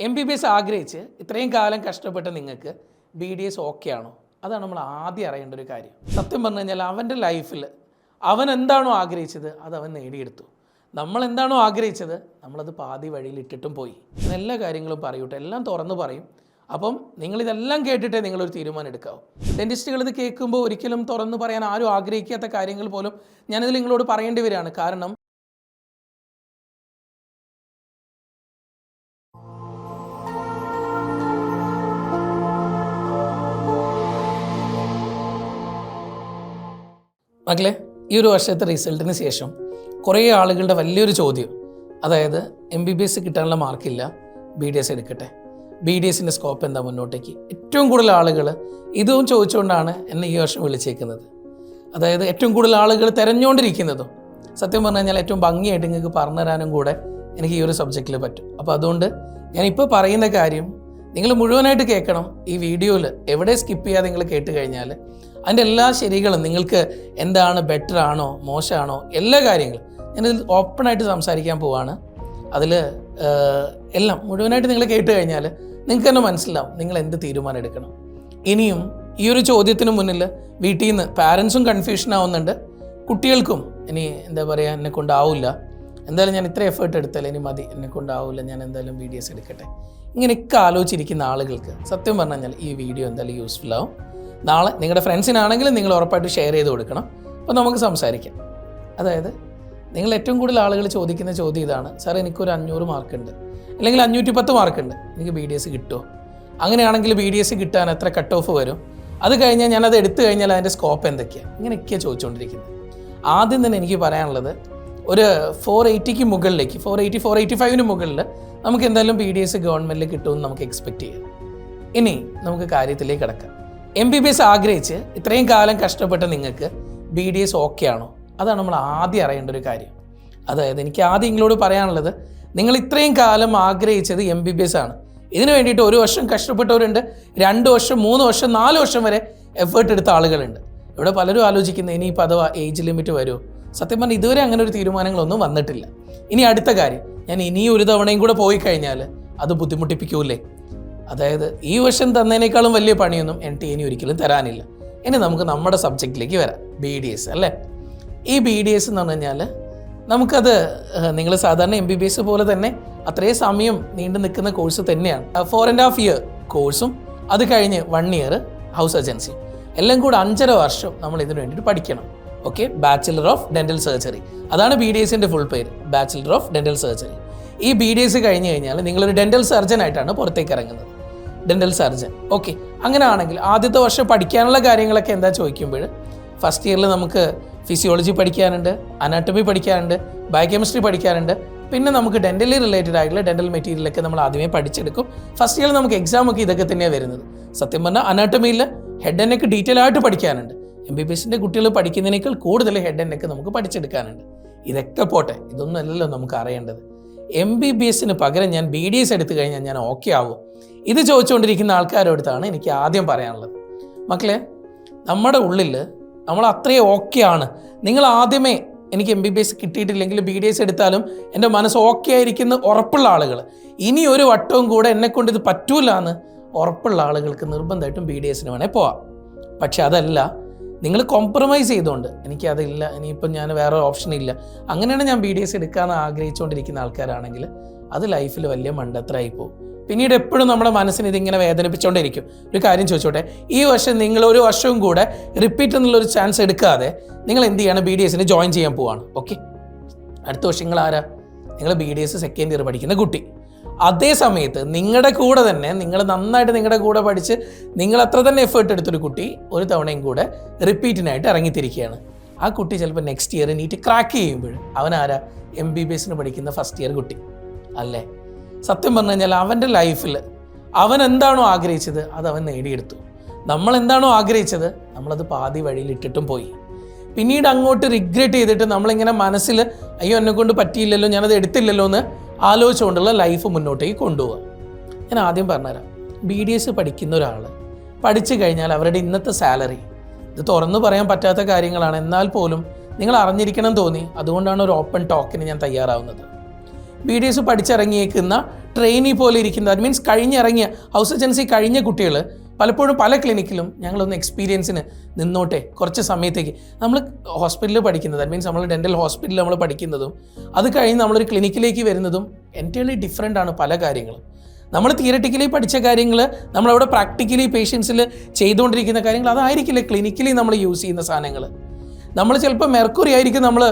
M B B S ആഗ്രഹിച്ച് ഇത്രയും കാലം കഷ്ടപ്പെട്ട നിങ്ങൾക്ക് ബി ഡി എസ് ഓക്കെ ആണോ? അതാണ് നമ്മൾ ആദ്യം അറിയേണ്ട ഒരു കാര്യം. സത്യം പറഞ്ഞു കഴിഞ്ഞാൽ അവന്റെ ലൈഫിൽ അവൻ എന്താണോ ആഗ്രഹിച്ചത് അത് അവൻ നേടിയെടുത്തു. നമ്മൾ എന്താണോ ആഗ്രഹിച്ചത് നമ്മളത് പാതി വഴിയിൽ ഇട്ടിട്ടും പോയി. എല്ലാ കാര്യങ്ങളും പറയൂട്ടെ എല്ലാം തുറന്ന് പറയും. അപ്പം നിങ്ങളിതെല്ലാം കേട്ടിട്ടേ നിങ്ങളൊരു തീരുമാനം എടുക്കാവൂ. ഡെന്റിസ്റ്റുകൾ ഇത് കേൾക്കുമ്പോൾ ഒരിക്കലും തുറന്ന് പറയാൻ ആരും ആഗ്രഹിക്കാത്ത കാര്യങ്ങൾ പോലും ഞാനിത് നിങ്ങളോട് പറയേണ്ടി വരികയാണ്. കാരണം മക്കളെ ഈ ഒരു വർഷത്തെ റിസൾട്ടിന് ശേഷം കുറേ ആളുകളുടെ വലിയൊരു ചോദ്യം അതായത് എം ബി ബി എസ് കിട്ടാനുള്ള മാർക്കില്ല ബി ഡി എസ് എടുക്കട്ടെ. ബി ഡി എസിന്റെ സ്കോപ്പ് എന്താ മുന്നോട്ടേക്ക്? ഏറ്റവും കൂടുതൽ ആളുകൾ ഇതും ചോദിച്ചുകൊണ്ടാണ് എന്നെ ഈ വർഷം വിളിച്ചേക്കുന്നത്. അതായത് ഏറ്റവും കൂടുതൽ ആളുകൾ തിരഞ്ഞുകൊണ്ടിരിക്കുന്നതും സത്യം പറഞ്ഞു കഴിഞ്ഞാൽ ഏറ്റവും ഭംഗിയായിട്ട് നിങ്ങൾക്ക് പറഞ്ഞു തരാനും കൂടെ എനിക്ക് ഈ ഒരു സബ്ജക്റ്റിൽ പറ്റും. അപ്പോൾ അതുകൊണ്ട് ഞാനിപ്പോൾ പറയുന്ന കാര്യം നിങ്ങൾ മുഴുവനായിട്ട് കേൾക്കണം. ഈ വീഡിയോയിൽ എവിടെ സ്കിപ്പ് ചെയ്യാതെ നിങ്ങൾ കേട്ട് കഴിഞ്ഞാൽ അതിന്റെ എല്ലാ ശരികളും നിങ്ങൾക്ക് എന്താണ് ബെറ്റർ ആണോ മോശമാണോ എല്ലാ കാര്യങ്ങളും ഞാനിതിൽ ഓപ്പണായിട്ട് സംസാരിക്കാൻ പോവാണ്. അതിൽ എല്ലാം മുഴുവനായിട്ട് നിങ്ങൾ കേട്ട് കഴിഞ്ഞാൽ നിങ്ങൾക്ക് തന്നെ മനസ്സിലാവും നിങ്ങൾ എന്ത് തീരുമാനം എടുക്കണം. ഇനിയും ഈ ഒരു ചോദ്യത്തിന് മുന്നിൽ വീട്ടിൽ നിന്ന് പാരൻസും കൺഫ്യൂഷൻ ആവുന്നുണ്ട്. കുട്ടികൾക്കും ഇനി എന്താ പറയുക എന്നെ കൊണ്ടാവില്ല. എന്തായാലും ഞാൻ ഇത്ര എഫേർട്ട് എടുത്താലും ഇനി മതി എന്നെ കൊണ്ടാവില്ല ഞാൻ എന്തായാലും വീഡിയോസ് എടുക്കട്ടെ. ഇങ്ങനെയൊക്കെ ആലോചിച്ചിരിക്കുന്ന ആളുകൾക്ക് സത്യം പറഞ്ഞു കഴിഞ്ഞാൽ ഈ വീഡിയോ എന്തായാലും യൂസ്ഫുൾ ആവും. നാളെ നിങ്ങളുടെ ഫ്രണ്ട്സിനാണെങ്കിലും നിങ്ങൾ ഉറപ്പായിട്ട് ഷെയർ ചെയ്ത് കൊടുക്കണം. അപ്പോൾ നമുക്ക് സംസാരിക്കാം. അതായത് നിങ്ങൾ ഏറ്റവും കൂടുതൽ ആളുകൾ ചോദിക്കുന്ന ചോദ്യം ഇതാണ്. സാർ എനിക്കൊരു അഞ്ഞൂറ് മാർക്കുണ്ട്. അല്ലെങ്കിൽ അഞ്ഞൂറ്റി പത്ത് മാർക്കുണ്ട്. എനിക്ക് ബി ഡി എസ് കിട്ടുമോ? അങ്ങനെയാണെങ്കിൽ ബി ഡി എസ് കിട്ടാൻ എത്ര കട്ട് ഓഫ് വരും? അത് കഴിഞ്ഞാൽ ഞാനത് എടുത്തു കഴിഞ്ഞാൽ അതിന്റെ സ്കോപ്പ് എന്തൊക്കെയാണ് ഇങ്ങനെയൊക്കെയാണ് ചോദിച്ചുകൊണ്ടിരിക്കുന്നത്. ആദ്യം തന്നെ എനിക്ക് പറയാനുള്ളത് ഒരു ഫോർ എയ്റ്റിക്ക് മുകളിലേക്ക് ഫോർ എയ്റ്റി ഫോർ എയ്റ്റി ഫൈവിന് മുകളിൽ നമുക്ക് എന്തായാലും ബി ഡി എസ് ഗവൺമെന്റിൽ കിട്ടുമെന്ന് നമുക്ക് എക്സ്പെക്റ്റ് ചെയ്യാം. ഇനി നമുക്ക് കാര്യത്തിലേക്ക് കിടക്കാം. എം ബി ബി എസ് ആഗ്രഹിച്ച് ഇത്രയും കാലം കഷ്ടപ്പെട്ട നിങ്ങൾക്ക് ബി ഡി എസ് ഓക്കെ ആണോ? അതാണ് നമ്മൾ ആദ്യം അറിയേണ്ട ഒരു കാര്യം. അതായത് എനിക്ക് ആദ്യം നിങ്ങളോട് പറയാനുള്ളത് നിങ്ങൾ ഇത്രയും കാലം ആഗ്രഹിച്ചത് എം ബി ബി എസ് ആണ്. ഇതിനു വേണ്ടിയിട്ട് ഒരു വർഷം കഷ്ടപ്പെട്ടവരുണ്ട് രണ്ട് വർഷം മൂന്ന് വർഷം നാല് വർഷം വരെ എഫേർട്ട് എടുത്ത ആളുകളുണ്ട്. ഇവിടെ പലരും ആലോചിക്കുന്നത് ഇനിയിപ്പോൾ അഥവാ ഏജ് ലിമിറ്റ് വരുമോ സത്യം പറഞ്ഞാൽ ഇതുവരെ അങ്ങനെ ഒരു തീരുമാനങ്ങളൊന്നും വന്നിട്ടില്ല. ഇനി അടുത്ത കാര്യം ഞാൻ ഇനി ഒരു തവണയും കൂടെ പോയി കഴിഞ്ഞാൽ അത് ബുദ്ധിമുട്ടിപ്പിക്കൂലേ അതായത് ഈ വർഷം തന്നതിനേക്കാളും വലിയ പണിയൊന്നും എൻ ടി ഇനി ഒരിക്കലും തരാനില്ല. ഇനി നമുക്ക് നമ്മുടെ സബ്ജക്റ്റിലേക്ക് വരാം. ബി ഡി എസ് അല്ലേ? ഈ ബി ഡി എസ് എന്ന് പറഞ്ഞു കഴിഞ്ഞാൽ നമുക്കത് നിങ്ങൾ സാധാരണ എം ബി ബി എസ് പോലെ തന്നെ അത്രയും സമയം നീണ്ടു നിൽക്കുന്ന കോഴ്സ് തന്നെയാണ്. ഫോർ ആൻഡ് ഹാഫ് ഇയർ കോഴ്സും അത് കഴിഞ്ഞ് വൺ ഇയർ ഹൗസ് ഏജൻസി എല്ലാം കൂടെ അഞ്ചര വർഷം നമ്മൾ ഇതിനു വേണ്ടിയിട്ട് പഠിക്കണം. Okay bachelor of dental surgery അതാണ് ബി ഡി എസിന്റെ ഫുൾ പേര്. ബാച്ചിലർ ഓഫ് ഡെന്റൽ സർജറി ഈ ബി ഡി എസ് കഴിഞ്ഞ് കഴിഞ്ഞാൽ നിങ്ങളൊരു ഡെന്റൽ സർജൻ ആയിട്ടാണ് പുറത്തേക്ക് ഇറങ്ങുന്നത്. ഡെന്റൽ സർജൻ ഓക്കെ അങ്ങനെ ആണെങ്കിൽ ആദ്യത്തെ വർഷം പഠിക്കാനുള്ള കാര്യങ്ങളൊക്കെ എന്താ ചോദിക്കുമ്പോൾ ഫസ്റ്റ് ഇയറിൽ നമുക്ക് ഫിസിയോളജി പഠിക്കാനുണ്ട് അനാട്ടമി പഠിക്കാനുണ്ട് ബയോകെമിസ്ട്രി പഠിക്കാനുണ്ട്. പിന്നെ നമുക്ക് ഡെന്റലി റിലേറ്റഡ് ആയിട്ടുള്ള ഡെന്റൽ മെറ്റീരിയലൊക്കെ നമ്മൾ ആദ്യമേ പഠിച്ചെടുക്കും. ഫസ്റ്റ് ഇയറിൽ നമുക്ക് എക്സാം ഒക്കെ ഇതൊക്കെ തന്നെയാണ് വരുന്നത്. സത്യം പറഞ്ഞാൽ അനാട്ടമിയിൽ ഹെഡ് ആൻഡ് ഡീറ്റെയിൽ ആയിട്ട് പഠിക്കാനുണ്ട്. എം ബി ബി എസിന്റെ കുട്ടികൾ പഠിക്കുന്നതിനേക്കാൾ കൂടുതൽ ഹെഡ് ആൻഡ് നമുക്ക് പഠിച്ചെടുക്കാനുണ്ട്. ഇതൊക്കെ പോട്ടെ. ഇതൊന്നും അല്ലല്ലോ നമുക്ക് അറിയേണ്ടത്. എം ബി ബി എസിന് പകരം ഞാൻ ബി ഡി എസ് എടുത്തു കഴിഞ്ഞാൽ ഞാൻ ഓക്കെ ആവും. ഇത് ചോദിച്ചുകൊണ്ടിരിക്കുന്ന ആൾക്കാരോടത്താണ് എനിക്ക് ആദ്യം പറയാനുള്ളത്. മക്കളെ നമ്മുടെ ഉള്ളിൽ നമ്മൾ അത്രയും ഓക്കെ ആണ്. നിങ്ങൾ ആദ്യമേ എനിക്ക് എം ബി ബി എസ് കിട്ടിയിട്ടില്ലെങ്കിൽ ബി ഡി എസ് എടുത്താലും എന്റെ മനസ്സ് ഓക്കെ ആയിരിക്കുന്ന ഉറപ്പുള്ള ആളുകൾ ഇനി ഒരു വട്ടവും കൂടെ എന്നെക്കൊണ്ട് ഇത് പറ്റൂല എന്ന് ഉറപ്പുള്ള ആളുകൾക്ക് നിർബന്ധമായിട്ടും ബി ഡി എസിന് വേണേൽ പോവാം. പക്ഷെ അതല്ല നിങ്ങൾ കോംപ്രമൈസ് ചെയ്തുകൊണ്ട് എനിക്കതില്ല ഇനിയിപ്പം ഞാൻ വേറെ ഓപ്ഷൻ ഇല്ല. അങ്ങനെയാണ് ഞാൻ ബി ഡി എസ് എടുക്കാമെന്ന് ആഗ്രഹിച്ചുകൊണ്ടിരിക്കുന്ന ആൾക്കാരാണെങ്കിൽ അത് ലൈഫിൽ വലിയ മണ്ടത്തരായി പോകും പിന്നീട് എപ്പോഴും നമ്മുടെ മനസ്സിന് ഇതിങ്ങനെ വേദനിപ്പിച്ചുകൊണ്ടിരിക്കും ഒരു കാര്യം ചോദിച്ചോട്ടെ? ഈ വർഷം നിങ്ങൾ ഒരു വർഷവും കൂടെ റിപ്പീറ്റ് എന്നുള്ളൊരു ചാൻസ് എടുക്കാതെ നിങ്ങൾ എന്ത് ചെയ്യണം? ബി ഡി എസിന് ജോയിൻ ചെയ്യാൻ പോവാണ്. ഓക്കെ അടുത്ത വർഷം നിങ്ങൾ ആരാ? നിങ്ങൾ B D S second year പഠിക്കുന്ന കുട്ടി. അതേ സമയത്ത് നിങ്ങളുടെ കൂടെ തന്നെ നിങ്ങൾ നന്നായിട്ട് നിങ്ങളുടെ കൂടെ പഠിച്ച് നിങ്ങൾ അത്ര തന്നെ എഫേർട്ട് എടുത്തൊരു കുട്ടി ഒരു തവണയും കൂടെ റിപ്പീറ്റിനായിട്ട് ഇറങ്ങിത്തിരിക്കുകയാണ്. ആ കുട്ടി ചിലപ്പോൾ നെക്സ്റ്റ് ഇയർ നീറ്റ് ക്രാക്ക് ചെയ്യുമ്പോൾ അവനാരാ? എം ബി ബി എസിന് പഠിക്കുന്ന ഫസ്റ്റ് ഇയർ കുട്ടി. അല്ലേ? സത്യം പറഞ്ഞു കഴിഞ്ഞാൽ അവന്റെ ലൈഫിൽ അവൻ എന്താണോ ആഗ്രഹിച്ചത് അത് അവൻ നേടിയെടുത്തു. നമ്മൾ എന്താണോ ആഗ്രഹിച്ചത് നമ്മളത് പാതി വഴിയിൽ ഇട്ടിട്ടും പോയി. പിന്നീട് അങ്ങോട്ട് റിഗ്രറ്റ് ചെയ്തിട്ട് നമ്മളിങ്ങനെ മനസ്സിൽ അയ്യോ എന്നെ കൊണ്ട് പറ്റിയില്ലല്ലോ ഞാനത് എടുത്തില്ലല്ലോ എന്ന് ആലോചിച്ചുകൊണ്ടുള്ള ലൈഫ് മുന്നോട്ടേക്ക് കൊണ്ടുപോകുക ഞാൻ ആദ്യം പറഞ്ഞുതരാം. ബി ഡി എസ് പഠിക്കുന്ന ഒരാൾ പഠിച്ചു കഴിഞ്ഞാൽ അവരുടെ ഇന്നത്തെ സാലറി ഇത് തുറന്നു പറയാൻ പറ്റാത്ത കാര്യങ്ങളാണ്. എന്നാൽ പോലും നിങ്ങൾ അറിഞ്ഞിരിക്കണം തോന്നി. അതുകൊണ്ടാണ് ഒരു ഓപ്പൺ ടോക്കിന് ഞാൻ തയ്യാറാവുന്നത്. ബി ഡി എസ് പഠിച്ചിറങ്ങിയേക്കുന്ന ട്രെയിനി പോലെ ഇരിക്കുന്ന. ദാറ്റ് മീൻസ് കഴിഞ്ഞിറങ്ങിയ ഹൗസ് ഏജൻസി കഴിഞ്ഞ കുട്ടികൾ പലപ്പോഴും പല ക്ലിനിക്കിലും ഞങ്ങളൊന്ന് എക്സ്പീരിയൻസിന് നിന്നോട്ടെ കുറച്ച് സമയത്തേക്ക്. നമ്മൾ ഹോസ്പിറ്റലിൽ പഠിക്കുന്നത് ദാറ്റ് മീൻസ് നമ്മൾ ഡെന്റൽ ഹോസ്പിറ്റലിൽ നമ്മൾ പഠിക്കുന്നതും അത് കഴിഞ്ഞ് നമ്മളൊരു ക്ലിനിക്കിലേക്ക് വരുന്നതും എന്റയർലി ഡിഫറെന്റ് ആണ് പല കാര്യങ്ങളും. നമ്മൾ തിയററ്റിക്കലി പഠിച്ച കാര്യങ്ങൾ നമ്മളവിടെ പ്രാക്ടിക്കലി പേഷ്യൻസിൽ ചെയ്തുകൊണ്ടിരിക്കുന്ന കാര്യങ്ങൾ അതായിരിക്കില്ല ക്ലിനിക്കലി നമ്മൾ യൂസ് ചെയ്യുന്ന സാധനങ്ങൾ നമ്മൾ ചിലപ്പോൾ മെർക്കുറി ആയിരിക്കും നമ്മൾ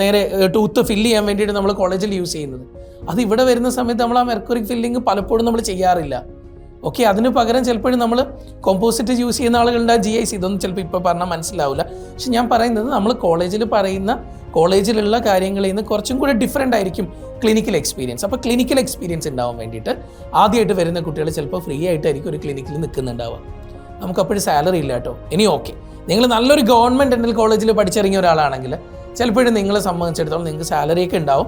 നേരെ ടൂത്ത് ഫില്ല് ചെയ്യാൻ വേണ്ടിയിട്ട് നമ്മൾ കോളേജിൽ യൂസ് ചെയ്യുന്നത്. അത് ഇവിടെ വരുന്ന സമയത്ത് നമ്മൾ ആ മെർക്കുറി ഫില്ലിങ് പലപ്പോഴും നമ്മൾ ചെയ്യാറില്ല. ഓക്കെ അതിന് പകരം ചിലപ്പോഴും നമ്മൾ കോമ്പോസിറ്റ് യൂസ് ചെയ്യുന്ന ആളുകളുണ്ട് ജി ഐ സി ഇതൊന്നും ചിലപ്പോൾ ഇപ്പോൾ പറഞ്ഞാൽ മനസ്സിലാവില്ല. പക്ഷെ ഞാൻ പറയുന്നത് നമ്മൾ കോളേജിൽ പറയുന്ന കോളേജിലുള്ള കാര്യങ്ങളിൽ നിന്ന് കുറച്ചും കൂടെ ഡിഫറെന്റ് ആയിരിക്കും ക്ലിനിക്കൽ എക്സ്പീരിയൻസ് അപ്പോൾ ക്ലിനിക്കൽ എക്സ്പീരിയൻസ് ഉണ്ടാവാൻ വേണ്ടിയിട്ട് ആദ്യമായിട്ട് വരുന്ന കുട്ടികൾ ചിലപ്പോൾ ഫ്രീ ആയിട്ടായിരിക്കും ഒരു ക്ലിനിക്കിൽ നിൽക്കുന്നുണ്ടാവുക. നമുക്കപ്പോഴും സാലറി ഇല്ല കേട്ടോ. ഇനി ഓക്കെ നിങ്ങൾ നല്ലൊരു ഗവൺമെന്റ് ഡെന്റൽ കോളേജിൽ പഠിച്ചിറങ്ങിയ ഒരാളാണെങ്കിൽ ചിലപ്പോഴും നിങ്ങളെ സംബന്ധിച്ചിടത്തോളം നിങ്ങൾക്ക് സാലറി ഒക്കെ ഉണ്ടാവും.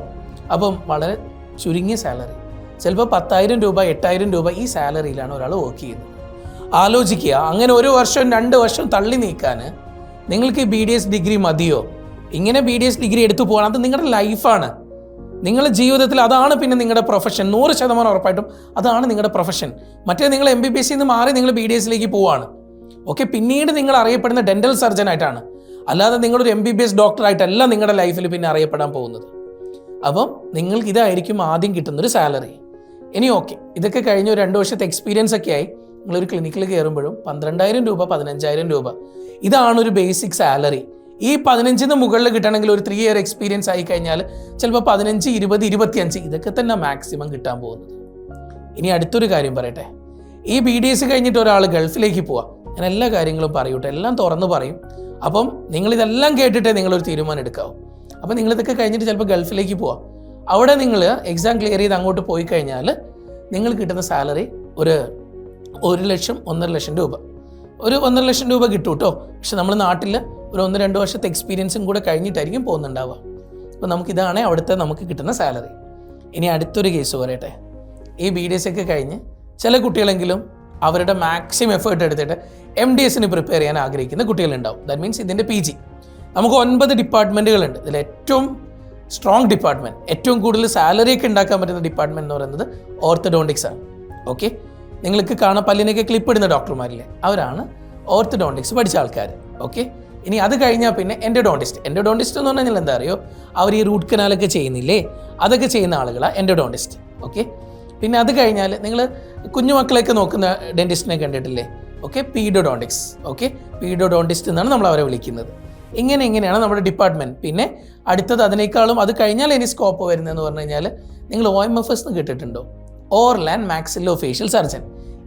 അപ്പം വളരെ ചുരുങ്ങിയ സാലറി ചിലപ്പോൾ പത്തായിരം രൂപ എട്ടായിരം രൂപ ഈ സാലറിയിലാണ് ഒരാൾ വർക്ക് ചെയ്യുന്നത്. ആലോചിക്കുക അങ്ങനെ ഒരു വർഷം രണ്ട് വർഷം തള്ളി നീക്കാൻ നിങ്ങൾക്ക് ബി ഡി എസ് ഡിഗ്രി മതിയോ? ഇങ്ങനെ ബി ഡി എസ് ഡിഗ്രി എടുത്തു പോകണം അത് നിങ്ങളുടെ ലൈഫാണ് നിങ്ങളുടെ ജീവിതത്തിൽ അതാണ് പിന്നെ നിങ്ങളുടെ പ്രൊഫഷൻ നൂറ് ശതമാനം ഉറപ്പായിട്ടും അതാണ് നിങ്ങളുടെ പ്രൊഫഷൻ മറ്റേ നിങ്ങൾ എം ബി ബി എസ് നിന്ന് മാറി നിങ്ങൾ ബി ഡി എസിലേക്ക് പോവാണ്. ഓക്കെ പിന്നീട് നിങ്ങൾ അറിയപ്പെടുന്ന ഡെന്റൽ സർജൻ ആയിട്ടാണ്. അല്ലാതെ നിങ്ങളൊരു എം ബി ബി എസ് ഡോക്ടറായിട്ടല്ല നിങ്ങളുടെ ലൈഫിൽ പിന്നെ അറിയപ്പെടാൻ പോകുന്നത്. അപ്പം നിങ്ങൾക്ക് ഇതായിരിക്കും ആദ്യം കിട്ടുന്നൊരു സാലറി ഇനി ഓക്കെ ഇതൊക്കെ കഴിഞ്ഞ ഒരു രണ്ട് വർഷത്തെ എക്സ്പീരിയൻസ് ഒക്കെ ആയി. നിങ്ങളൊരു ക്ലിനിക്കിൽ കയറുമ്പോഴും പന്ത്രണ്ടായിരം രൂപ പതിനഞ്ചായിരം രൂപ. ഇതാണ് ഒരു ബേസിക് സാലറി ഈ പതിനഞ്ചിന് മുകളിൽ കിട്ടണമെങ്കിൽ ഒരു ത്രീ ഇയർ എക്സ്പീരിയൻസ് ആയി കഴിഞ്ഞാൽ ചിലപ്പോൾ പതിനഞ്ച് ഇരുപത് ഇരുപത്തിയഞ്ച് ഇതൊക്കെ തന്നെ മാക്സിമം കിട്ടാൻ പോകുന്നത്. ഇനി അടുത്തൊരു കാര്യം പറയട്ടെ. ഈ ബി ഡി എസ് കഴിഞ്ഞിട്ട് ഒരാൾ ഗൾഫിലേക്ക് പോവാം. ഞാൻ എല്ലാ കാര്യങ്ങളും പറയൂട്ടെ. എല്ലാം തുറന്ന് പറയും. അപ്പം നിങ്ങളിതെല്ലാം കേട്ടിട്ടേ നിങ്ങളൊരു തീരുമാനം എടുക്കാവും. അപ്പം നിങ്ങളിതൊക്കെ കഴിഞ്ഞിട്ട് ചിലപ്പോൾ ഗൾഫിലേക്ക് പോവാം. അവിടെ നിങ്ങൾ എക്സാം ക്ലിയർ ചെയ്ത് അങ്ങോട്ട് പോയി കഴിഞ്ഞാൽ നിങ്ങൾ കിട്ടുന്ന സാലറി ഒരു ഒരു ലക്ഷം ഒന്നര ലക്ഷം രൂപ. ഒരു ഒന്നര ലക്ഷം രൂപ കിട്ടും കേട്ടോ പക്ഷെ നമ്മൾ നാട്ടിൽ ഒരു ഒന്ന് രണ്ട് വർഷത്തെ എക്സ്പീരിയൻസും കൂടെ കഴിഞ്ഞിട്ടായിരിക്കും പോകുന്നുണ്ടാവുക. അപ്പോൾ നമുക്കിതാണ് അവിടുത്തെ നമുക്ക് കിട്ടുന്ന സാലറി ഇനി അടുത്തൊരു കേസ് പറയട്ടെ. ഈ ബി ഡി എസ് ഒക്കെ കഴിഞ്ഞ് ചില കുട്ടികളെങ്കിലും അവരുടെ മാക്സിമം എഫേർട്ട് എടുത്തിട്ട് എം ഡി എസിന് പ്രിപ്പയർ ചെയ്യാൻ ആഗ്രഹിക്കുന്ന കുട്ടികളുണ്ടാവും. ദാറ്റ് മീൻസ് ഇതിന്റെ പി ജി നമുക്ക് ഒൻപത് ഡിപ്പാർട്ട്മെന്റുകളുണ്ട് ഇതിൽ ഏറ്റവും സ്ട്രോങ് ഡിപ്പാർട്ട്മെന്റ് ഏറ്റവും കൂടുതൽ സാലറി ഒക്കെ ഉണ്ടാക്കാൻ പറ്റുന്ന ഡിപ്പാർട്ട്മെന്റ് എന്ന് പറയുന്നത് ഓർത്തഡോണ്ടിക്സ് ആണ്. ഓക്കെ നിങ്ങൾക്ക് കാണാൻ പല്ലിനൊക്കെ ക്ലിപ്പ് ഇടുന്ന ഡോക്ടർമാരില്ലേ അവരാണ് ഓർത്തഡോണ്ടിക്സ് പഠിച്ച ആൾക്കാർ ഓക്കെ ഇനി അത് കഴിഞ്ഞാൽ പിന്നെ എൻഡോഡോണ്ടിസ്റ്റ് എൻഡോഡോണ്ടിസ്റ്റ് എന്ന് പറഞ്ഞാൽ എന്താ അറിയോ? അവർ ഈ റൂട്ട് കനാലൊക്കെ ചെയ്യുന്നില്ലേ? അതൊക്കെ ചെയ്യുന്ന ആളുകളാണ് എൻഡോഡോണ്ടിസ്റ്റ് ഓക്കെ പിന്നെ അത് കഴിഞ്ഞാൽ നിങ്ങൾ കുഞ്ഞുമക്കളെയൊക്കെ നോക്കുന്ന ഡെന്റിസ്റ്റിനെ കണ്ടിട്ടില്ലേ? ഓക്കെ പീഡോഡോണ്ടിക്സ് ഓക്കെ പീഡോഡോണ്ടിസ്റ്റ് എന്നാണ് നമ്മൾ അവരെ വിളിക്കുന്നത്. ഇങ്ങനെ ഇങ്ങനെയാണ് നമ്മുടെ ഡിപ്പാർട്ട്മെന്റ് പിന്നെ അടുത്തത് അതിനേക്കാളും അത് കഴിഞ്ഞാൽ ഇനി സ്കോപ്പ് വരുന്നതെന്ന് പറഞ്ഞു കഴിഞ്ഞാൽ നിങ്ങൾ ഒ എം എഫ് എസ് എന്ന് കേട്ടിട്ടുണ്ടോ? ഓർലാൻഡ് മാക്സിലോ ഫേഷ്യൽ സർജൻ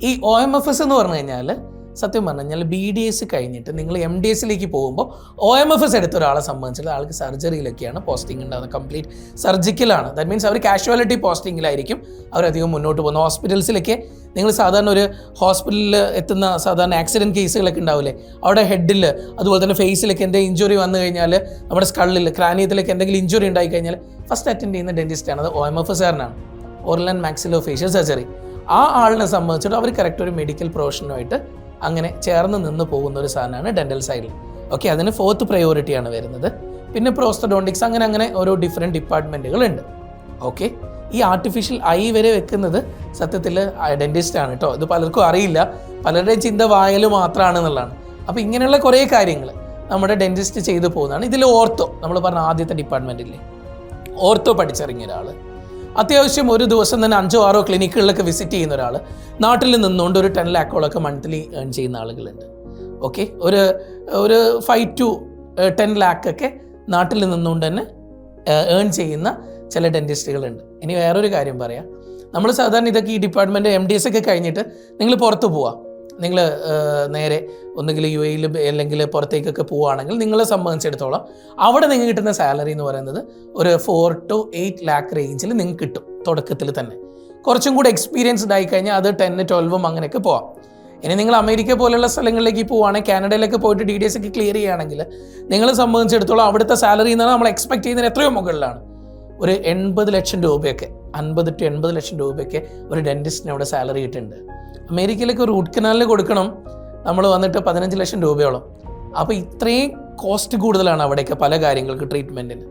ഈ ഒ എം എഫ് എസ് എന്ന് പറഞ്ഞു കഴിഞ്ഞാൽ സത്യം പറഞ്ഞു കഴിഞ്ഞാൽ ബി ഡി എസ് കഴിഞ്ഞിട്ട് നിങ്ങൾ എം ഡി എസിലേക്ക് പോകുമ്പോൾ ഒ എം എഫ് എസ് എടുത്ത ഒരാളെ സംബന്ധിച്ചിട്ട് ആൾക്ക് സർജറിയിലൊക്കെയാണ് പോസ്റ്റിംഗ് ഉണ്ടാകുന്നത് കംപ്ലീറ്റ് സർജിക്കലാണ് ദാറ്റ് മീൻസ് അവർ കാഷ്വാലിറ്റി പോസ്റ്റിങ്ങിലായിരിക്കും അവരധികം മുന്നോട്ട് പോകുന്നത്. ഹോസ്പിറ്റൽസിലൊക്കെ നിങ്ങൾ സാധാരണ ഒരു ഹോസ്പിറ്റലിൽ എത്തുന്ന സാധാരണ ആക്സിഡന്റ് കേസുകളൊക്കെ ഉണ്ടാവില്ലേ? അവിടെ ഹെഡിൽ അതുപോലെ തന്നെ ഫേസിലൊക്കെ എന്തെങ്കിലും ഇഞ്ചുറി വന്നു കഴിഞ്ഞാൽ നമ്മുടെ സ്കള്ളിൽ ക്രാനിയത്തിലൊക്കെ എന്തെങ്കിലും ഇഞ്ചുറി ഉണ്ടായി കഴിഞ്ഞാൽ ഫസ്റ്റ് അറ്റൻഡ് ചെയ്യുന്ന ഡെന്റിസ്റ്റാണ് അത് ഒ എം എഫ് എസ്കാരനാണ് ഓർലൻ മാക്സിലോ ഫേഷ്യൽ സർജറി ആ ആളിനെ സംബന്ധിച്ചിട്ട് അവർ കറക്റ്റ് ഒരു മെഡിക്കൽ പ്രൊഫഷനുമായിട്ട് അങ്ങനെ ചേർന്ന് നിന്ന് പോകുന്ന ഒരു സാധനമാണ് ഡെന്റൽ സൈഡിൽ ഓക്കെ അതിന് ഫോർത്ത് പ്രയോറിറ്റിയാണ് വരുന്നത്. പിന്നെ പ്രോസ്റ്റഡോണ്ടിക്സ് അങ്ങനെ അങ്ങനെ ഓരോ ഡിഫറെന്റ് ഡിപ്പാർട്ട്മെന്റുകളുണ്ട് ഓക്കെ ഈ ആർട്ടിഫിഷ്യൽ ഐ വരെ വെക്കുന്നത് സത്യത്തിൽ ഡെന്റിസ്റ്റാണ് കേട്ടോ ഇത് പലർക്കും അറിയില്ല. പലരുടെയും ചിന്ത വായൽ മാത്രമാണ് എന്നുള്ളതാണ്. അപ്പോൾ ഇങ്ങനെയുള്ള കുറേ കാര്യങ്ങൾ നമ്മുടെ ഡെന്റിസ്റ്റ് ചെയ്തു പോകുന്നതാണ്. ഇതിൽ ഓർത്തോ നമ്മൾ പറഞ്ഞ ആദ്യത്തെ ഡിപ്പാർട്ട്മെന്റില്ലേ ഓർത്തോ പഠിച്ചിറങ്ങിയ ഒരാൾ അത്യാവശ്യം ഒരു ദിവസം തന്നെ അഞ്ചോ ആറോ ക്ലിനിക്കുകളിലൊക്കെ വിസിറ്റ് ചെയ്യുന്ന ഒരാൾ നാട്ടിൽ നിന്നുകൊണ്ട് ഒരു ടെൻ ലാക്കോളൊക്കെ മന്ത്ലി ഏൺ ചെയ്യുന്ന ആളുകളുണ്ട്. ഓക്കെ ഒരു ഒരു ഫൈവ് ടു ടെൻ ലാക്കൊക്കെ നാട്ടിൽ നിന്നുകൊണ്ട് തന്നെ ഏൺ ചെയ്യുന്ന ചില ഡെന്റിസ്റ്റുകളുണ്ട് ഇനി വേറൊരു കാര്യം പറയാം. നമ്മൾ സാധാരണ ഇതൊക്കെ ഈ ഡിപ്പാർട്ട്മെന്റ് എം ഡി എസ് ഒക്കെ കഴിഞ്ഞിട്ട് നിങ്ങൾ പുറത്ത് പോവാം. നിങ്ങൾ നേരെ ഒന്നുകിൽ യു എയിൽ അല്ലെങ്കിൽ പുറത്തേക്കൊക്കെ പോവുകയാണെങ്കിൽ നിങ്ങളെ സംബന്ധിച്ചിടത്തോളം അവിടെ നിങ്ങൾക്ക് കിട്ടുന്ന സാലറി എന്ന് പറയുന്നത് ഒരു ഫോർ ടു എയ്റ്റ് ലാക്ക് റേഞ്ചിൽ നിങ്ങൾക്ക് കിട്ടും തുടക്കത്തിൽ തന്നെ. കുറച്ചും കൂടി എക്സ്പീരിയൻസ്ഡ് ആയി കഴിഞ്ഞാൽ അത് ടെന്ന് ട്വൽവും അങ്ങനെയൊക്കെ പോവാം. ഇനി നിങ്ങൾ അമേരിക്ക പോലുള്ള സ്ഥലങ്ങളിലേക്ക് പോവുകയാണെങ്കിൽ കാനഡയിലൊക്കെ പോയിട്ട് ഡി ഡി ഒക്കെ ക്ലിയർ ചെയ്യുകയാണെങ്കിൽ നിങ്ങളെ സംബന്ധിച്ചിടത്തോളം അവിടുത്തെ സാലറി എന്ന് പറഞ്ഞാൽ നമ്മൾ എക്സ്പെക്ട് ചെയ്യുന്നതിന് എത്രയോ മുകളിലാണ്. ഒരു എൺപത് ലക്ഷം രൂപയൊക്കെ അൻപത് ടു എൺപത് ലക്ഷം രൂപയൊക്കെ ഒരു ഡെന്റിസ്റ്റിന് അവിടെ സാലറി കിട്ടുന്നുണ്ട്. അമേരിക്കയിലേക്ക് ഒരു റൂട്ട് കനാലിന് കൊടുക്കണം നമ്മൾ വന്നിട്ട് പതിനഞ്ച് ലക്ഷം രൂപയോളം. അപ്പോൾ ഇത്രയും കോസ്റ്റ് കൂടുതലാണ് അവിടെയൊക്കെ പല കാര്യങ്ങൾക്ക് ട്രീറ്റ്മെന്റിന്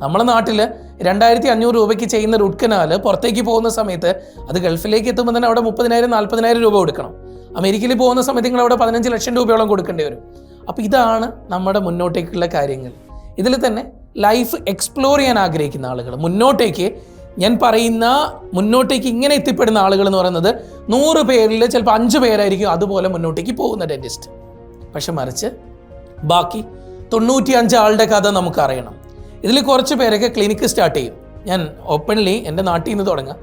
നമ്മുടെ നാട്ടിൽ രണ്ടായിരത്തി അഞ്ഞൂറ് രൂപയ്ക്ക് ചെയ്യുന്ന റൂട്ട് കനാൽ പുറത്തേക്ക് പോകുന്ന സമയത്ത് അത് ഗൾഫിലേക്ക് എത്തുമ്പോൾ തന്നെ അവിടെ മുപ്പതിനായിരം നാൽപ്പതിനായിരം രൂപ കൊടുക്കണം. അമേരിക്കയിൽ പോകുന്ന സമയത്ത് നിങ്ങൾ അവിടെ പതിനഞ്ച് ലക്ഷം രൂപയോളം കൊടുക്കേണ്ടി വരും. അപ്പോൾ ഇതാണ് നമ്മുടെ മുന്നോട്ടേക്കുള്ള കാര്യങ്ങൾ. ഇതിൽ തന്നെ ലൈഫ് എക്സ്പ്ലോർ ചെയ്യാൻ ആഗ്രഹിക്കുന്ന ആളുകൾ. മുന്നോട്ടേക്ക് ഞാൻ പറയുന്ന മുന്നോട്ടേക്ക് ഇങ്ങനെ എത്തിപ്പെടുന്ന ആളുകൾ എന്ന് പറയുന്നത് നൂറ് പേരിൽ ചിലപ്പോൾ അഞ്ച് പേരായിരിക്കും അതുപോലെ മുന്നോട്ടേക്ക് പോകുന്ന ഡെന്റിസ്റ്റ് പക്ഷെ മറിച്ച് ബാക്കി തൊണ്ണൂറ്റി അഞ്ച് ആളുടെ കഥ നമുക്കറിയണം ഇതിൽ കുറച്ച് പേരൊക്കെ ക്ലിനിക്ക് സ്റ്റാർട്ട് ചെയ്യും. ഞാൻ ഓപ്പൺലി എന്റെ നാട്ടിൽ നിന്ന് തുടങ്ങാം.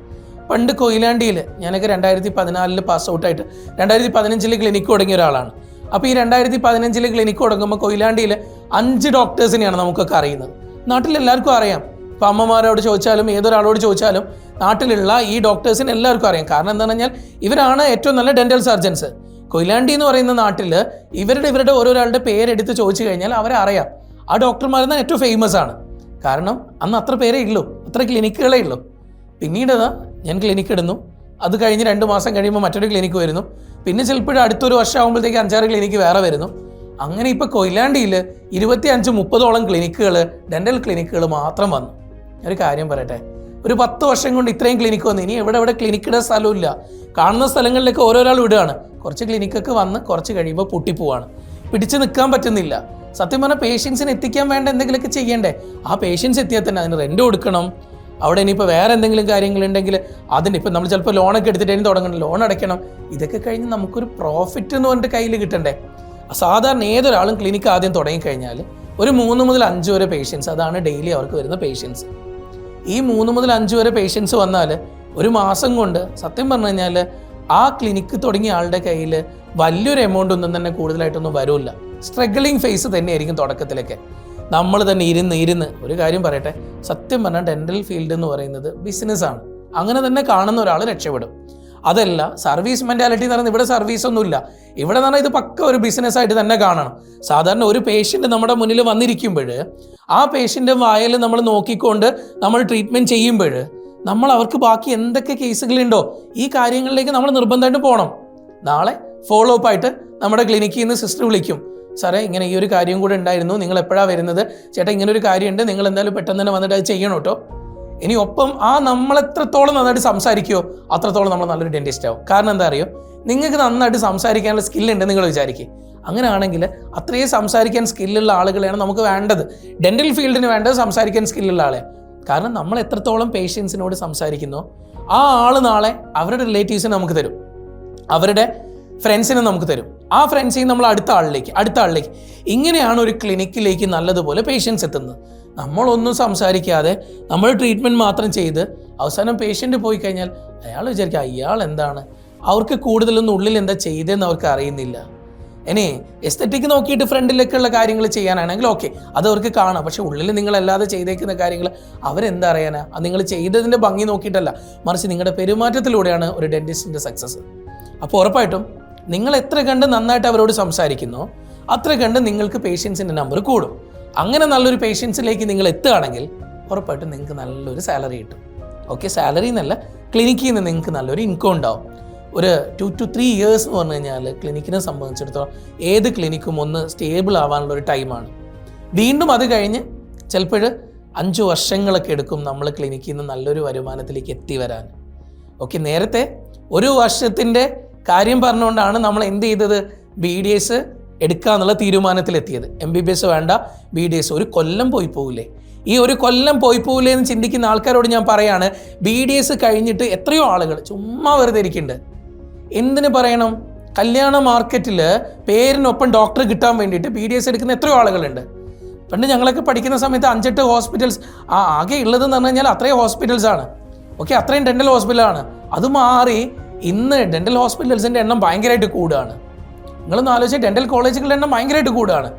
പണ്ട് കൊയിലാണ്ടിയിൽ ഞാനൊക്കെ രണ്ടായിരത്തി പതിനാലിൽ പാസ് ഔട്ടായിട്ട് രണ്ടായിരത്തി പതിനഞ്ചിൽ ക്ലിനിക്ക് തുടങ്ങിയ ഒരാളാണ്. അപ്പോൾ ഈ രണ്ടായിരത്തി പതിനഞ്ചിൽ ക്ലിനിക്ക് തുടങ്ങുമ്പോൾ കൊയിലാണ്ടിയിൽ അഞ്ച് ഡോക്ടേഴ്സിനെയാണ് നമുക്കൊക്കെ അറിയുന്നത്. നാട്ടിൽ എല്ലാവർക്കും അറിയാം. ഇപ്പോൾ അമ്മമാരോട് ചോദിച്ചാലും ഏതൊരാളോട് ചോദിച്ചാലും നാട്ടിലുള്ള ഈ ഡോക്ടേഴ്സിന് എല്ലാവർക്കും അറിയാം. കാരണം എന്താണെന്ന് പറഞ്ഞാൽ ഇവരാണ് ഏറ്റവും നല്ല ഡെന്റൽ സർജൻസ് കൊയിലാണ്ടി എന്ന് പറയുന്ന നാട്ടിൽ ഇവരുടെ ഇവരുടെ ഓരോരാളുടെ പേരെടുത്ത് ചോദിച്ചു കഴിഞ്ഞാൽ അവരെ അറിയാം. ആ ഡോക്ടർമാരെന്ന് ഏറ്റവും ഫേമസ് ആണ്. കാരണം അന്ന് അത്ര പേരേ ഉള്ളൂ അത്ര ക്ലിനിക്കുകളേ ഉള്ളൂ പിന്നീട് ഞാൻ ക്ലിനിക്ക് ഇടുന്നു. അത് കഴിഞ്ഞ് രണ്ട് മാസം കഴിയുമ്പോൾ മറ്റൊരു ക്ലിനിക്ക് വരുന്നു. പിന്നെ ചിലപ്പോഴും അടുത്തൊരു വർഷം ആകുമ്പോഴത്തേക്ക് അഞ്ചാറ് ക്ലിനിക്ക് വേറെ വരുന്നു. അങ്ങനെ ഇപ്പോൾ കൊയിലാണ്ടിയിൽ ഇരുപത്തി അഞ്ച് മുപ്പതോളം ക്ലിനിക്കുകൾ ഡെന്റൽ ക്ലിനിക്കുകൾ മാത്രം വന്നു. ഒരു കാര്യം പറയട്ടെ. ഒരു പത്ത് വർഷം കൊണ്ട് ഇത്രയും ക്ലിനിക്ക് വന്നു. ഇനി എവിടെ എവിടെ ക്ലിനിക്കിടെ സ്ഥലമില്ല. കാണുന്ന സ്ഥലങ്ങളിലേക്ക് ഓരോരാൾ വിടുകയാണ്. കുറച്ച് ക്ലിനിക്കൊക്കെ വന്ന് കുറച്ച് കഴിയുമ്പോൾ പൊട്ടിപ്പോവാണ് പിടിച്ചു നിൽക്കാൻ പറ്റുന്നില്ല. സത്യം പറഞ്ഞാൽ പേഷ്യൻസിന് എത്തിക്കാൻ വേണ്ട എന്തെങ്കിലുമൊക്കെ ചെയ്യണ്ടേ? ആ പേഷ്യൻസ് എത്തിയാൽ തന്നെ അതിന് റെന്റ് കൊടുക്കണം. അവിടെ ഇനിയിപ്പോൾ വേറെ എന്തെങ്കിലും കാര്യങ്ങളുണ്ടെങ്കിൽ അതിന് ഇപ്പം നമ്മൾ ചിലപ്പോൾ ലോണൊക്കെ എടുത്തിട്ട് ഇനി തുടങ്ങണം. ലോൺ അടയ്ക്കണം. ഇതൊക്കെ കഴിഞ്ഞ് നമുക്കൊരു പ്രോഫിറ്റ് എന്ന് പറഞ്ഞിട്ട് കയ്യിൽ കിട്ടണ്ടേ? സാധാരണ ഏതൊരാളും ക്ലിനിക്ക് ആദ്യം തുടങ്ങിക്കഴിഞ്ഞാൽ ഒരു മൂന്ന് മുതൽ അഞ്ച് വരെ പേഷ്യൻസ് അതാണ് ഡെയിലി അവർക്ക് വരുന്ന പേഷ്യൻസ് ഈ മൂന്ന് മുതൽ അഞ്ച് വരെ പേഷ്യൻസ് വന്നാൽ ഒരു മാസം കൊണ്ട് സത്യം പറഞ്ഞു കഴിഞ്ഞാൽ ആ ക്ലിനിക്ക് തുടങ്ങിയ ആളുടെ കയ്യിൽ വലിയൊരു എമൗണ്ട് ഒന്നും തന്നെ കൂടുതലായിട്ടൊന്നും വരില്ല. സ്ട്രഗിളിങ് ഫേസ് തന്നെയായിരിക്കും തുടക്കത്തിലൊക്കെ. നമ്മൾ തന്നെ ഇരുന്ന് ഇരുന്ന് ഒരു കാര്യം പറയട്ടെ. സത്യം പറഞ്ഞാൽ ഡെന്റൽ ഫീൽഡ് എന്ന് പറയുന്നത് ബിസിനസ്സാണ് അങ്ങനെ തന്നെ കാണുന്ന ഒരാൾ രക്ഷപ്പെടും. അതല്ല സർവീസ് മെന്റാലിറ്റി എന്ന് പറയുന്നത് ഇവിടെ സർവീസ് ഒന്നുമില്ല. ഇവിടെ എന്ന് പറഞ്ഞാൽ ഇത് പക്ക ഒരു ബിസിനസ് ആയിട്ട് തന്നെ കാണണം. സാധാരണ ഒരു പേഷ്യന്റ് നമ്മുടെ മുന്നിൽ വന്നിരിക്കുമ്പോൾ ആ പേഷ്യന്റെ വായൽ നമ്മൾ നോക്കിക്കൊണ്ട് നമ്മൾ ട്രീറ്റ്മെന്റ് ചെയ്യുമ്പോൾ നമ്മൾ അവർക്ക് ബാക്കി എന്തൊക്കെ കേസുകളുണ്ടോ ഈ കാര്യങ്ങളിലേക്ക് നമ്മൾ നിർബന്ധമായിട്ട് പോകണം നാളെ ഫോളോ അപ്പ് ആയിട്ട് നമ്മുടെ ക്ലിനിക്കിൽ നിന്ന് സിസ്റ്റർ വിളിക്കും. സാറേ ഇങ്ങനെ ഈ ഒരു കാര്യം കൂടെ ഉണ്ടായിരുന്നു. നിങ്ങൾ എപ്പോഴാണ് വരുന്നത്? ചേട്ടാ ഇങ്ങനെ ഒരു കാര്യമുണ്ട്. നിങ്ങൾ എന്തായാലും പെട്ടെന്ന് തന്നെ വന്നിട്ട് അത് ചെയ്യണം കേട്ടോ ഇനി ഒപ്പം ആ നമ്മൾ എത്രത്തോളം നന്നായിട്ട് സംസാരിക്കുമോ അത്രത്തോളം നമ്മൾ നല്ലൊരു ഡെന്റിസ്റ്റ് ആവും. കാരണം എന്താ അറിയോ? നിങ്ങൾക്ക് നന്നായിട്ട് സംസാരിക്കാനുള്ള സ്കില്ലുണ്ട് നിങ്ങൾ വിചാരിക്കും. അങ്ങനെയാണെങ്കിൽ അത്രയും സംസാരിക്കാൻ സ്കില്ലുള്ള ആളുകളെയാണ് നമുക്ക് വേണ്ടത്. ഡെന്റൽ ഫീൽഡിന് വേണ്ടത് സംസാരിക്കാൻ സ്കില്ലുള്ള ആളെ. കാരണം നമ്മൾ എത്രത്തോളം പേഷ്യൻസിനോട് സംസാരിക്കുന്നോ ആ ആൾ നാളെ അവരുടെ റിലേറ്റീവ്സിനെ നമുക്ക് തരും. അവരുടെ ഫ്രണ്ട്സിനെ നമുക്ക് തരും. ആ ഫ്രണ്ട്സിൽ നമ്മൾ അടുത്ത ആളിലേക്ക് അടുത്ത ആളിലേക്ക്. ഇങ്ങനെയാണ് ഒരു ക്ലിനിക്കിലേക്ക് നല്ലതുപോലെ പേഷ്യൻസ് എത്തുന്നത്. നമ്മളൊന്നും സംസാരിക്കാതെ നമ്മൾ ട്രീറ്റ്മെന്റ് മാത്രം ചെയ്ത് അവസാനം പേഷ്യന്റ് പോയി കഴിഞ്ഞാൽ അയാൾ വിചാരിക്കുക അയാൾ എന്താണ്? അവർക്ക് കൂടുതലൊന്നും ഉള്ളിൽ എന്താ ചെയ്തതെന്ന് അവർക്ക് അറിയുന്നില്ല. ഇനി എസ്തറ്റിക് നോക്കിയിട്ട് ഫ്രണ്ടിലേക്കുള്ള കാര്യങ്ങൾ ചെയ്യാനാണെങ്കിൽ ഓക്കെ അത് അവർക്ക് കാണാം. പക്ഷെ ഉള്ളിൽ നിങ്ങളല്ലാതെ ചെയ്തേക്കുന്ന കാര്യങ്ങൾ അവരെന്താ അറിയാനാ? അത് നിങ്ങൾ ചെയ്തതിന്റെ ഭംഗി നോക്കിയിട്ടല്ല. മറിച്ച് നിങ്ങളുടെ പെരുമാറ്റത്തിലൂടെയാണ് ഒരു ഡെന്റിസ്റ്റിന്റെ സക്സസ് അപ്പോൾ ഉറപ്പായിട്ടും നിങ്ങൾ എത്ര കണ്ട് നന്നായിട്ട് അവരോട് സംസാരിക്കുന്നോ അത്ര കണ്ട് നിങ്ങൾക്ക് പേഷ്യൻസിന്റെ നമ്പർ കൂടും. അങ്ങനെ നല്ലൊരു പേഷ്യൻസിലേക്ക് നിങ്ങൾ എത്തുകയാണെങ്കിൽ ഉറപ്പായിട്ടും നിങ്ങൾക്ക് നല്ലൊരു സാലറി കിട്ടും. ഓക്കെ സാലറി എന്നല്ല ക്ലിനിക്കിൽ നിന്ന് നിങ്ങൾക്ക് നല്ലൊരു ഇൻകം ഉണ്ടാവും. ഒരു ടു ടു ത്രീ ഇയേഴ്സ് എന്ന് പറഞ്ഞു കഴിഞ്ഞാൽ ക്ലിനിക്കിനെ സംബന്ധിച്ചിടത്തോളം ഏത് ക്ലിനിക്കും ഒന്ന് സ്റ്റേബിൾ ആവാനുള്ള ഒരു ടൈമാണ് വീണ്ടും അത് കഴിഞ്ഞ് ചിലപ്പോൾ അഞ്ച് വർഷങ്ങളൊക്കെ എടുക്കും നമ്മൾ ക്ലിനിക്കിൽ നിന്ന് നല്ലൊരു വരുമാനത്തിലേക്ക് എത്തി വരാൻ. ഓക്കെ നേരത്തെ ഒരു വർഷത്തിന്റെ കാര്യം പറഞ്ഞുകൊണ്ടാണ് നമ്മൾ എന്ത് ചെയ്തത്? ബി ഡി എസ് എടുക്കുക എന്നുള്ള തീരുമാനത്തിലെത്തിയത്. എം ബി ബി എസ് വേണ്ട. ബി ഡി എസ് ഒരു കൊല്ലം പോയി പോകില്ലേ ഈ ഒരു കൊല്ലം പോയി പോകില്ലേ എന്ന് ചിന്തിക്കുന്ന ആൾക്കാരോട് ഞാൻ പറയാണ് ബി ഡി എസ് കഴിഞ്ഞിട്ട് എത്രയോ ആളുകൾ ചുമ്മാ വെറുതെ ഇരിക്കുന്നുണ്ട്. എന്തിന് പറയണം? കല്യാണ മാർക്കറ്റിൽ പേരിനൊപ്പം ഡോക്ടർ കിട്ടാൻ വേണ്ടിയിട്ട് ബി ഡി എസ് എടുക്കുന്ന എത്രയോ ആളുകളുണ്ട്. പണ്ട് ഞങ്ങളൊക്കെ പഠിക്കുന്ന സമയത്ത് അഞ്ചെട്ട് ഹോസ്പിറ്റൽസ് ആ ആകെ ഉള്ളതെന്ന് പറഞ്ഞു കഴിഞ്ഞാൽ അത്രയും ഹോസ്പിറ്റൽസ് ആണ്. ഓക്കെ അത്രയും ഡെന്റൽ ഹോസ്പിറ്റലാണ് അത് മാറി ഇന്ന് ഡെന്റൽ ഹോസ്പിറ്റൽസിന്റെ എണ്ണം ഭയങ്കരമായിട്ട് കൂടുകയാണ്. നിങ്ങളൊന്ന് ആലോചിച്ച് ഡെന്റൽ കോളേജുകളുടെ എണ്ണം ഭയങ്കരമായിട്ട് കൂടുകയാണ്.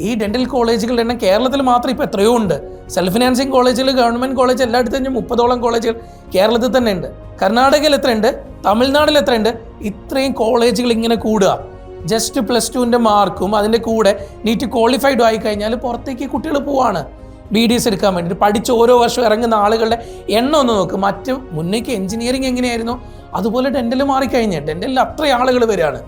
ഈ ഡെന്റൽ കോളേജുകളുടെ എണ്ണം കേരളത്തിൽ മാത്രം ഇപ്പോൾ എത്രയോ ഉണ്ട്. സെൽഫ് ഫിനാൻസിങ് കോളേജിൽ ഗവൺമെന്റ് കോളേജ് എല്ലായിടത്തും മുപ്പതോളം കോളേജുകൾ കേരളത്തിൽ തന്നെ ഉണ്ട്. കർണാടകയിൽ എത്രയുണ്ട് തമിഴ്നാട്ടിൽ എത്രയുണ്ട് ഇത്രയും കോളേജുകൾ ഇങ്ങനെ കൂടുക. ജസ്റ്റ് പ്ലസ് ടുവിന്റെ മാർക്കും അതിന്റെ കൂടെ നീറ്റ് ക്വാളിഫൈഡ് ആയി കഴിഞ്ഞാൽ പുറത്തേക്ക് കുട്ടികൾ പോവാണ്. ബി ഡി എസ് എടുക്കാൻ വേണ്ടിയിട്ട് പഠിച്ച് ഓരോ വർഷവും ഇറങ്ങുന്ന ആളുകളുടെ എണ്ണം ഒന്ന് നോക്ക്. മറ്റ് മുന്നേക്ക് എഞ്ചിനീയറിംഗ് എങ്ങനെയായിരുന്നു? അതുപോലെ ഡെന്റൽ മാറിക്കഴിഞ്ഞ് ഡെന്റലിൽ അത്ര ആളുകൾ വരികയാണ്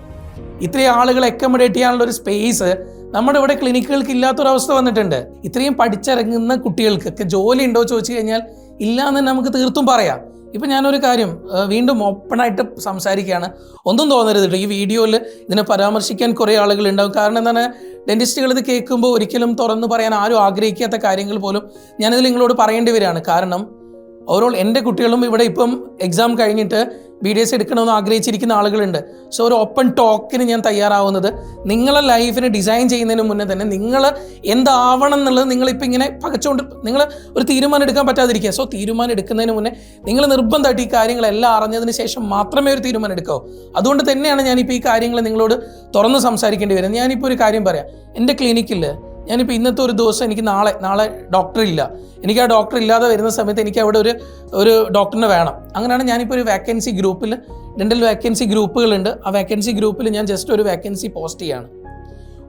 ഇത്രയും ആളുകളെ അക്കോമഡേറ്റ് ചെയ്യാനുള്ള ഒരു സ്പേസ് നമ്മുടെ ഇവിടെ ക്ലിനിക്കുകൾക്ക് ഇല്ലാത്തൊരവസ്ഥ വന്നിട്ടുണ്ട്. ഇത്രയും പഠിച്ചിറങ്ങുന്ന കുട്ടികൾക്കൊക്കെ ജോലി ഉണ്ടോ ചോദിച്ചു കഴിഞ്ഞാൽ ഇല്ല എന്ന് നമുക്ക് തീർത്തും പറയാം. ഇപ്പം ഞാനൊരു കാര്യം വീണ്ടും ഓപ്പണായിട്ട് സംസാരിക്കുകയാണ്. ഒന്നും തോന്നരുത് കേട്ടോ. ഈ വീഡിയോയിൽ ഇതിനെ പരാമർശിക്കാൻ കുറേ ആളുകൾ ഉണ്ടാവും. കാരണം എന്താണ്? ഡെന്റിസ്റ്റുകൾ ഇത് കേൾക്കുമ്പോൾ ഒരിക്കലും തുറന്നു പറയാൻ ആരും ആഗ്രഹിക്കാത്ത കാര്യങ്ങൾ പോലും ഞാനിത് നിങ്ങളോട് പറയേണ്ടി വരികയാണ്. കാരണം ഓവറോൾ എന്റെ കുട്ടികളും ഇവിടെ ഇപ്പം എക്സാം കഴിഞ്ഞിട്ട് ബി ഡി എസ് എടുക്കണമെന്ന് ആഗ്രഹിച്ചിരിക്കുന്ന ആളുകളുണ്ട്. സോ ഒരു ഓപ്പൺ ടോക്കിന് ഞാൻ തയ്യാറാവുന്നത്. നിങ്ങളെ ലൈഫിനെ ഡിസൈൻ ചെയ്യുന്നതിന് മുന്നേ തന്നെ നിങ്ങൾ എന്താവണം എന്നുള്ളത് നിങ്ങളിപ്പോൾ ഇങ്ങനെ പകച്ചുകൊണ്ട് നിങ്ങൾ ഒരു തീരുമാനം എടുക്കാൻ പറ്റാതിരിക്കുക. സോ തീരുമാനം എടുക്കുന്നതിന് മുന്നേ നിങ്ങൾ നിർബന്ധമായിട്ട് ഈ കാര്യങ്ങളെല്ലാം അറിഞ്ഞതിന് ശേഷം മാത്രമേ ഒരു തീരുമാനം എടുക്കാവൂ. അതുകൊണ്ട് തന്നെയാണ് ഞാനിപ്പോൾ ഈ കാര്യങ്ങൾ നിങ്ങളോട് തുറന്ന് സംസാരിക്കേണ്ടി വരുന്നത്. ഞാനിപ്പോൾ ഒരു കാര്യം പറയാം. എന്റെ ക്ലിനിക്കിൽ ഞാനിപ്പോൾ ഇന്നത്തെ ഒരു ദിവസം എനിക്ക് നാളെ നാളെ ഡോക്ടർ ഇല്ല. എനിക്ക് ആ ഡോക്ടർ ഇല്ലാതെ വരുന്ന സമയത്ത് എനിക്ക് അവിടെ ഒരു ഒരു ഡോക്ടറിനെ വേണം. അങ്ങനെയാണ് ഞാനിപ്പോൾ ഒരു വേക്കൻസി ഗ്രൂപ്പിൽ ഡെന്റൽ വേക്കൻസി ഗ്രൂപ്പുകളുണ്ട് ആ വേക്കൻസി ഗ്രൂപ്പിൽ ഞാൻ ജസ്റ്റ് ഒരു വേക്കൻസി പോസ്റ്റ് ചെയ്യാണ്.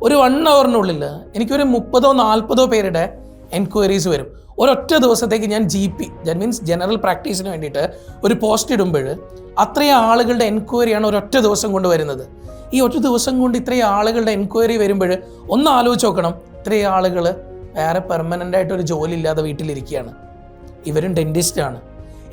ഒരു വൺ അവറിനുള്ളിൽ എനിക്കൊരു മുപ്പതോ നാൽപ്പതോ പേരുടെ എൻക്വയറീസ് വരും. ഒരൊറ്റ ദിവസത്തേക്ക് ഞാൻ G P that means general പ്രാക്ടീസിന് വേണ്ടിയിട്ട് ഒരു പോസ്റ്റ് ഇടുമ്പോൾ അത്രയും ആളുകളുടെ എൻക്വയറിയാണ് ഒരൊറ്റ ദിവസം കൊണ്ട് വരുന്നത്. ഈ ഒറ്റ ദിവസം കൊണ്ട് ഇത്രയും ആളുകളുടെ എൻക്വയറി വരുമ്പോൾ ഒന്ന് ആലോചിച്ച് നോക്കണം. ഇത്രയും ആളുകൾ വേറെ പെർമനന്റ് ആയിട്ട് ഒരു ജോലി ഇല്ലാതെ വീട്ടിലിരിക്കുകയാണ്. ഇവരും ഡെന്റിസ്റ്റാണ്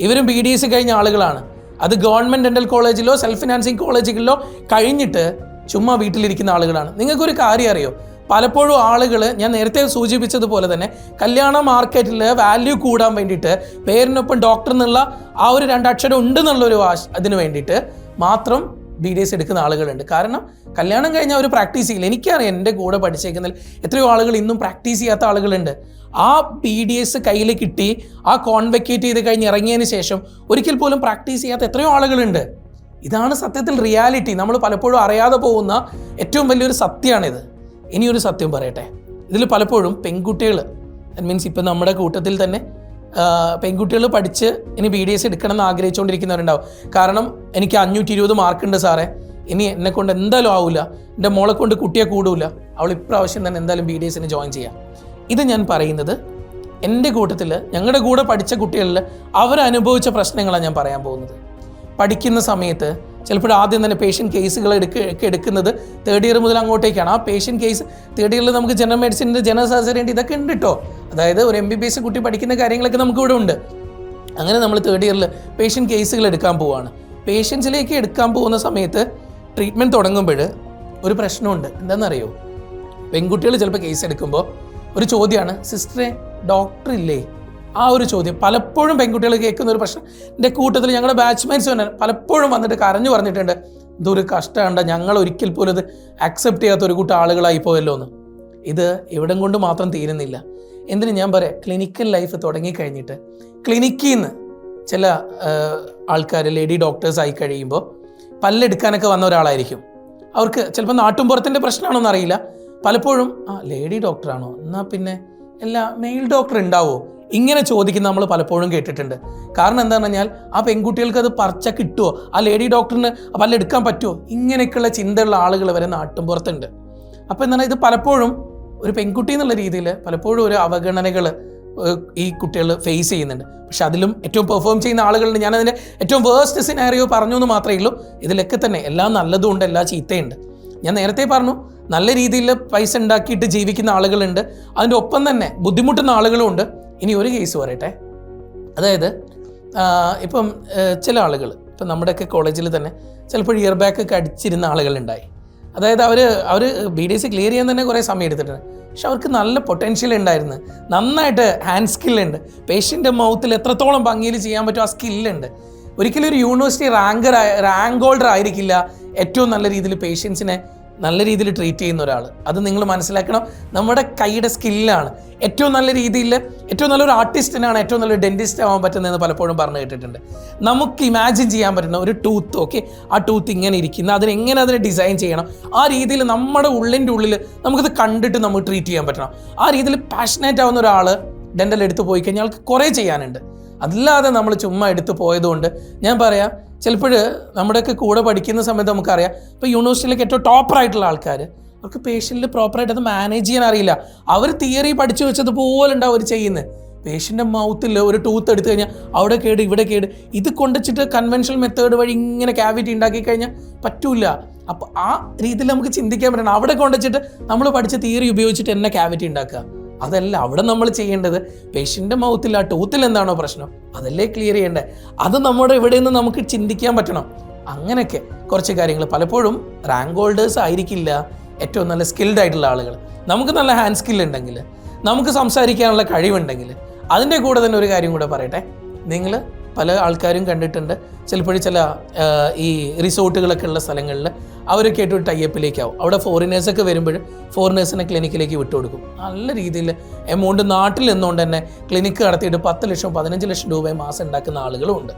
ഇവരും ബി ഡി എസ് കഴിഞ്ഞ ആളുകളാണ്. അത് ഗവൺമെന്റ് ഡെന്റൽ കോളേജിലോ സെൽഫ് ഫിനാൻസിങ് കോളേജുകളിലോ കഴിഞ്ഞിട്ട് ചുമ്മാ വീട്ടിലിരിക്കുന്ന ആളുകളാണ്. നിങ്ങൾക്കൊരു കാര്യം അറിയോ? പലപ്പോഴും ആളുകൾ ഞാൻ നേരത്തെ സൂചിപ്പിച്ചതുപോലെ തന്നെ കല്യാണ മാർക്കറ്റിൽ വാല്യൂ കൂടാൻ വേണ്ടിയിട്ട് പേരിനൊപ്പം ഡോക്ടർ എന്നുള്ള ആ ഒരു രണ്ടക്ഷരം ഉണ്ടെന്നുള്ളൊരു വാശ് അതിന് വേണ്ടിയിട്ട് മാത്രം ബി ഡി എസ് എടുക്കുന്ന ആളുകളുണ്ട്. കാരണം കല്യാണം കഴിഞ്ഞാൽ അവർ പ്രാക്ടീസ് ചെയ്യില്ല. എനിക്കറിയാം എന്റെ കൂടെ പഠിച്ചേക്കുന്നതിൽ എത്രയോ ആളുകൾ ഇന്നും പ്രാക്ടീസ് ചെയ്യാത്ത ആളുകളുണ്ട്. ആ ബി ഡി എസ് കയ്യിൽ കിട്ടി ആ കോൺവെക്കേറ്റ് ചെയ്ത് കഴിഞ്ഞ് ഇറങ്ങിയതിന് ശേഷം ഒരിക്കൽ പോലും പ്രാക്ടീസ് ചെയ്യാത്ത എത്രയോ ആളുകളുണ്ട്. ഇതാണ് സത്യത്തിൽ റിയാലിറ്റി നമ്മൾ പലപ്പോഴും അറിയാതെ പോകുന്ന ഏറ്റവും വലിയൊരു സത്യമാണിത്. ഇനിയൊരു സത്യം പറയട്ടെ. ഇതിൽ പലപ്പോഴും പെൺകുട്ടികൾ ദാറ്റ് മീൻസ് ഇപ്പം നമ്മുടെ കൂട്ടത്തിൽ തന്നെ പെൺകുട്ടികൾ പഠിച്ച് ഇനി ബി ഡി എസ് എടുക്കണം എന്ന് ആഗ്രഹിച്ചുകൊണ്ടിരിക്കുന്നവരുണ്ടാവും. കാരണം എനിക്ക് അഞ്ഞൂറ്റി ഇരുപത് മാർക്കുണ്ട് സാറേ. ഇനി എന്നെ കൊണ്ട് എന്തായാലും ആവില്ല എന്റെ മോളെ കൊണ്ട് കുട്ടിയെ കൂടൂല. അവൾ ഇപ്രാവശ്യം തന്നെ എന്തായാലും ബി ഡി എസിന് ജോയിൻ ചെയ്യാം. ഇത് ഞാൻ പറയുന്നത് എന്റെ കൂട്ടത്തിൽ ഞങ്ങളുടെ കൂടെ പഠിച്ച കുട്ടികളിൽ അവരനുഭവിച്ച പ്രശ്നങ്ങളാണ് ഞാൻ പറയാൻ പോകുന്നത്. പഠിക്കുന്ന സമയത്ത് ചിലപ്പോൾ ആദ്യം തന്നെ പേഷ്യന്റ് കേസുകൾ എടുക്ക എടുക്കുന്നത് തേർഡ് ഇയർ മുതൽ അങ്ങോട്ടേക്കാണ്. ആ പേഷ്യന്റ് കേസ് തേർഡ് ഇയറിൽ നമുക്ക് ജനറൽ മെഡിസിന്റെ ജനറൽ സർജറി ഉണ്ട് ഇതൊക്കെ ഉണ്ട് കേട്ടോ അതായത് ഒരു എം ബി ബി എസ് കുട്ടി പഠിക്കുന്ന കാര്യങ്ങളൊക്കെ നമുക്ക് ഇവിടെ ഉണ്ട്. അങ്ങനെ നമ്മൾ തേർഡ് ഇയറിൽ പേഷ്യന്റ് കേസുകൾ എടുക്കാൻ പോവുകയാണ് പേഷ്യൻസിലേക്ക് എടുക്കാൻ പോകുന്ന സമയത്ത് ട്രീറ്റ്മെന്റ് തുടങ്ങുമ്പോൾ ഒരു പ്രശ്നമുണ്ട്. എന്താണെന്നറിയോ? പെൺകുട്ടികൾ ചിലപ്പോൾ കേസ് എടുക്കുമ്പോൾ ഒരു ചോദ്യമാണ് സിസ്റ്ററെ ഡോക്ടർ ഇല്ലേ? ആ ഒരു ചോദ്യം. പലപ്പോഴും പെൺകുട്ടികൾ കേൾക്കുന്ന ഒരു പ്രശ്നം. എന്റെ കൂട്ടത്തിൽ ഞങ്ങളുടെ ബാച്ച്മേറ്റ്സ് തന്നെ പലപ്പോഴും വന്നിട്ട് കരഞ്ഞു പറഞ്ഞിട്ടുണ്ട്. ഇതൊരു കഷ്ടമുണ്ട് ഞങ്ങൾ ഒരിക്കൽ പോലും ഇത് അക്സെപ്റ്റ് ചെയ്യാത്ത ഒരു കൂട്ടം ആളുകളായി പോയല്ലോ എന്ന്. ഇത് ഇവിടം കൊണ്ട് മാത്രം തീരുന്നില്ല. എന്തിന് ഞാൻ പറയാം? ക്ലിനിക്കൽ ലൈഫ് തുടങ്ങിക്കഴിഞ്ഞിട്ട്. ക്ലിനിക്കിൽ നിന്ന് ചില ആൾക്കാർ ലേഡി ഡോക്ടേഴ്സ് ആയി കഴിയുമ്പോൾ പല്ലെടുക്കാനൊക്കെ വന്ന ഒരാളായിരിക്കും. അവർക്ക് ചിലപ്പോൾ നാട്ടുംപുറത്തിന്റെ പ്രശ്നമാണോന്ന് അറിയില്ല. പലപ്പോഴും ആ ലേഡി ഡോക്ടറാണോ എന്നാൽ പിന്നെ എല്ലാ മെയിൽ ഡോക്ടർ ഉണ്ടാവോ? ഇങ്ങനെ ചോദിക്കുന്ന നമ്മൾ പലപ്പോഴും കേട്ടിട്ടുണ്ട്. കാരണം എന്താണെന്ന് പറഞ്ഞാൽ ആ പെൺകുട്ടികൾക്ക് അത് പറിച്ച കിട്ടുമോ ആ ലേഡി ഡോക്ടറിന് പല്ലെടുക്കാൻ പറ്റുമോ ഇങ്ങനെയൊക്കെയുള്ള ചിന്തയുള്ള ആളുകൾ വരെ നാട്ടുംപുറത്തുണ്ട് അപ്പോൾ എന്താണ് ഇത് പലപ്പോഴും ഒരു പെൺകുട്ടി എന്നുള്ള രീതിയിൽ പലപ്പോഴും ഒരു അവഗണനകൾ ഈ കുട്ടികൾ ഫേസ് ചെയ്യുന്നുണ്ട്. പക്ഷെ അതിലും ഏറ്റവും പെർഫോം ചെയ്യുന്ന ആളുകളുണ്ട്. ഞാനതിന്റെ ഏറ്റവും വേസ്റ്റ് സിനാരിയോ പറഞ്ഞു എന്ന് മാത്രമേ ഉള്ളൂ. ഇതിലൊക്കെ തന്നെ എല്ലാം നല്ലതും ഉണ്ട് എല്ലാ ചീത്തയുണ്ട്. ഞാൻ നേരത്തെ പറഞ്ഞു നല്ല രീതിയിൽ പൈസ ഉണ്ടാക്കിയിട്ട് ജീവിക്കുന്ന ആളുകളുണ്ട്. അതിന്റെ ഒപ്പം തന്നെ ബുദ്ധിമുട്ടുന്ന ആളുകളും ഉണ്ട്. ഇനി ഒരു കേസ് പറയട്ടെ. അതായത് ഇപ്പം ചില ആളുകൾ ഇപ്പം നമ്മുടെയൊക്കെ കോളേജിൽ തന്നെ ചിലപ്പോൾ ഇയർ ബാക്ക് ഒക്കെ അടിച്ചിരുന്ന ആളുകളുണ്ടായി. അതായത് അവർ അവർ ബി ഡി എസ് ക്ലിയർ ചെയ്യാൻ തന്നെ കുറേ സമയം എടുത്തിട്ടുണ്ട്. പക്ഷെ അവർക്ക് നല്ല പൊട്ടൻഷ്യൽ ഉണ്ടായിരുന്നു. നന്നായിട്ട് ഹാൻഡ് സ്കില്ലുണ്ട് പേഷ്യന്റെ മൗത്തിൽ എത്രത്തോളം ഭംഗിയിൽ ചെയ്യാൻ പറ്റും ആ സ്കില്ലുണ്ട് ഒരിക്കലും ഒരു യൂണിവേഴ്സിറ്റി റാങ്കർ റാങ്ക് ഹോൾഡർ ആയിരിക്കില്ല ഏറ്റവും നല്ല രീതിയിൽ പേഷ്യൻസിനെ നല്ല രീതിയിൽ ട്രീറ്റ് ചെയ്യുന്ന ഒരാൾ അത് നിങ്ങൾ മനസ്സിലാക്കണം നമ്മുടെ കൈയുടെ സ്കില്ലാണ് ഏറ്റവും നല്ല രീതിയിൽ ഏറ്റവും നല്ലൊരു ആർട്ടിസ്റ്റിനാണ് ഏറ്റവും നല്ലൊരു ഡെന്റിസ്റ്റ് ആവാൻ പറ്റുന്നതെന്ന് പലപ്പോഴും പറഞ്ഞു കേട്ടിട്ടുണ്ട്. നമുക്ക് ഇമാജിൻ ചെയ്യാൻ പറ്റുന്ന ഒരു ടൂത്ത് ഓക്കെ ആ ടൂത്ത് ഇങ്ങനെ ഇരിക്കുന്ന. അതിന് എങ്ങനെ അതിനെ ഡിസൈൻ ചെയ്യണം? ആ രീതിയിൽ നമ്മുടെ ഉള്ളിന്റെ ഉള്ളിൽ നമുക്കത് കണ്ടിട്ട് നമുക്ക് ട്രീറ്റ് ചെയ്യാൻ പറ്റണം. ആ രീതിയിൽ പാഷനേറ്റ് ആവുന്ന ഒരാൾ ഡെന്റൽ എടുത്ത് പോയി കഴിഞ്ഞാൽ കുറേ ചെയ്യാനുണ്ട്. അല്ലാതെ നമ്മൾ ചുമ്മാ എടുത്തു പോയതുകൊണ്ട് ഞാൻ പറയാം ചിലപ്പോൾ നമ്മുടെയൊക്കെ കൂടെ പഠിക്കുന്ന സമയത്ത് നമുക്കറിയാം ഇപ്പോൾ യൂണിവേഴ്സിറ്റിയിലേക്ക് ഏറ്റവും ടോപ്പർ ആയിട്ടുള്ള ആൾക്കാർ അവർക്ക് പേഷ്യന്റിൽ പ്രോപ്പറായിട്ട് അത് മാനേജ് ചെയ്യാൻ അറിയില്ല. അവർ തിയറി പഠിച്ചു വെച്ചതുപോലെ ഉണ്ടാവും അവർ ചെയ്യുന്നത് പേഷ്യന്റെ മൗത്തിൽ ഒരു ടൂത്ത് എടുത്തു കഴിഞ്ഞാൽ അവിടെ കേട് ഇവിടെ കേട്. ഇത് കൊണ്ടുവച്ചിട്ട് കൺവെൻഷണൽ മെത്തേഡ് വഴി ഇങ്ങനെ ക്യാവിറ്റി ഉണ്ടാക്കി കഴിഞ്ഞാൽ പറ്റൂല. അപ്പോൾ ആ രീതിയിൽ നമുക്ക് ചിന്തിക്കാൻ പറ്റണം. അവിടെ കൊണ്ടുവച്ചിട്ട് നമ്മൾ പഠിച്ച തിയറി ഉപയോഗിച്ചിട്ട് എന്നെ ക്യാവിറ്റി ഉണ്ടാക്കുക. അതല്ല അവിടെ നമ്മൾ ചെയ്യേണ്ടത് പേഷ്യന്റെ മൗത്തിൽ ആ ടൂത്തിൽ എന്താണോ പ്രശ്നം? അതല്ലേ ക്ലിയർ ചെയ്യേണ്ടത് അത് നമ്മുടെ ഇവിടെ നിന്ന് നമുക്ക് ചിന്തിക്കാൻ പറ്റണം. അങ്ങനെയൊക്കെ കുറച്ച് കാര്യങ്ങൾ. പലപ്പോഴും റാങ്ക് ഹോൾഡേഴ്സ് ആയിരിക്കില്ല ഏറ്റവും നല്ല സ്കിൽഡ് ആയിട്ടുള്ള ആളുകൾ. നമുക്ക് നല്ല ഹാൻഡ് സ്കിൽ ഉണ്ടെങ്കിൽ നമുക്ക് സംസാരിക്കാനുള്ള കഴിവുണ്ടെങ്കിൽ അതിന്റെ കൂടെ തന്നെ ഒരു കാര്യം കൂടെ പറയട്ടെ. നിങ്ങൾ പല ആൾക്കാരും കണ്ടിട്ടുണ്ട്. ചിലപ്പോഴും ചില ഈ റിസോർട്ടുകളൊക്കെ ഉള്ള സ്ഥലങ്ങളിൽ അവരൊക്കെ ആയിട്ട് ഒരു ടൈപ്പിലേക്കാവും അവിടെ ഫോറിനേഴ്സൊക്കെ വരുമ്പോൾ ഫോറിനേഴ്സിനെ ക്ലിനിക്കിലേക്ക് വിട്ടു കൊടുക്കും നല്ല രീതിയിൽ എമൗണ്ട് നാട്ടിൽ നിന്നുകൊണ്ട് തന്നെ ക്ലിനിക്ക് നടത്തിയിട്ട് പത്ത് ലക്ഷം പതിനഞ്ച് ലക്ഷം രൂപ മാസം ഉണ്ടാക്കുന്ന ആളുകളും ഉണ്ട്.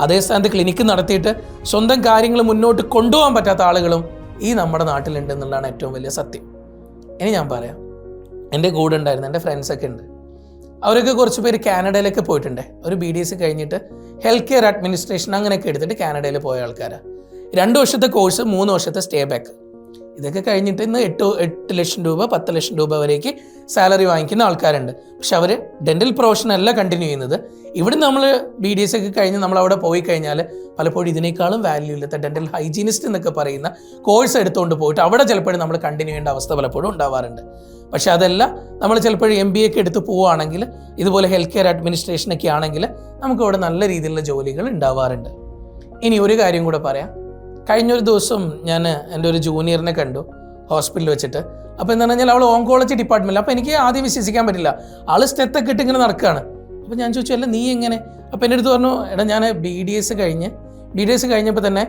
അതേ സ്ഥാനത്ത് ക്ലിനിക്ക് നടത്തിയിട്ട് സ്വന്തം കാര്യങ്ങൾ മുന്നോട്ട് കൊണ്ടുപോകാൻ പറ്റാത്ത ആളുകളും ഈ നമ്മുടെ നാട്ടിലുണ്ട് എന്നുള്ളതാണ് ഏറ്റവും വലിയ സത്യം. ഇനി ഞാൻ പറയാം. എന്റെ കൂടെ ഉണ്ടായിരുന്നു എന്റെ ഫ്രണ്ട്സൊക്കെ ഉണ്ട്. അവരൊക്കെ കുറച്ച് പേര് കാനഡയിലേക്ക് പോയിട്ടുണ്ട്. ഒരു ബി ഡി എസ് കഴിഞ്ഞിട്ട് ഹെൽത്ത് കെയർ അഡ്മിനിസ്ട്രേഷൻ അങ്ങനെയൊക്കെ എടുത്തിട്ട് കാനഡയിൽ പോയ ആൾക്കാരാണ് രണ്ട് വർഷത്തെ കോഴ്സ് മൂന്ന് വർഷത്തെ സ്റ്റേ ബാക്ക് ഇതൊക്കെ കഴിഞ്ഞിട്ട് ഇന്ന് എട്ട് എട്ട് ലക്ഷം രൂപ പത്ത് ലക്ഷം രൂപ വരേക്ക് സാലറി വാങ്ങിക്കുന്ന ആൾക്കാരുണ്ട്. പക്ഷെ അവർ ഡെന്റൽ പ്രൊഫഷൻ അല്ല കണ്ടിന്യൂ ചെയ്യുന്നത്. ഇവിടെ നമ്മൾ ബി ഡി എസ് ഒക്കെ കഴിഞ്ഞ് നമ്മൾ അവിടെ പോയി കഴിഞ്ഞാൽ പലപ്പോഴും ഇതിനേക്കാളും വാല്യൂ ഇല്ലാത്ത ഡെന്റൽ ഹൈജീനിസ്റ്റ് എന്നൊക്കെ പറയുന്ന കോഴ്സ് എടുത്തുകൊണ്ട് പോയിട്ട് അവിടെ ചിലപ്പോഴും നമ്മൾ കണ്ടിന്യൂ ചെയ്യേണ്ട അവസ്ഥ പലപ്പോഴും ഉണ്ടാവാറുണ്ട്. പക്ഷെ അതല്ല നമ്മൾ ചിലപ്പോഴും എം ബി ഒക്കെ എടുത്ത് പോവുകയാണെങ്കിൽ ഇതുപോലെ ഹെൽത്ത് കെയർ അഡ്മിനിസ്ട്രേഷനൊക്കെ ആണെങ്കിൽ നമുക്ക് അവിടെ നല്ല രീതിയിലുള്ള ജോലികൾ ഉണ്ടാവാറുണ്ട്. ഇനി ഒരു കാര്യം കൂടെ പറയാം. കഴിഞ്ഞൊരു ദിവസം ഞാൻ എന്റെ ഒരു ജൂനിയറിനെ കണ്ടു ഹോസ്പിറ്റലിൽ വെച്ചിട്ട്. അപ്പോൾ എന്താണെന്ന് പറഞ്ഞാൽ അവൾ ഓങ്കോളജി ഡിപ്പാർട്ട്മെന്റിൽ അപ്പോൾ എനിക്ക് ആദ്യം വിശ്വസിക്കാൻ പറ്റില്ല. ആൾ സ്റ്റെത്തൊക്കെ ഇട്ട് ഇങ്ങനെ നടക്കുകയാണ് അപ്പോൾ ഞാൻ ചോദിച്ചു അല്ല നീ എങ്ങനെ? അപ്പോൾ എന്റെ അടുത്ത് പറഞ്ഞു എടാ ഞാൻ ബി ഡി എസ് കഴിഞ്ഞ് ബി ഡി എസ് കഴിഞ്ഞപ്പോൾ തന്നെ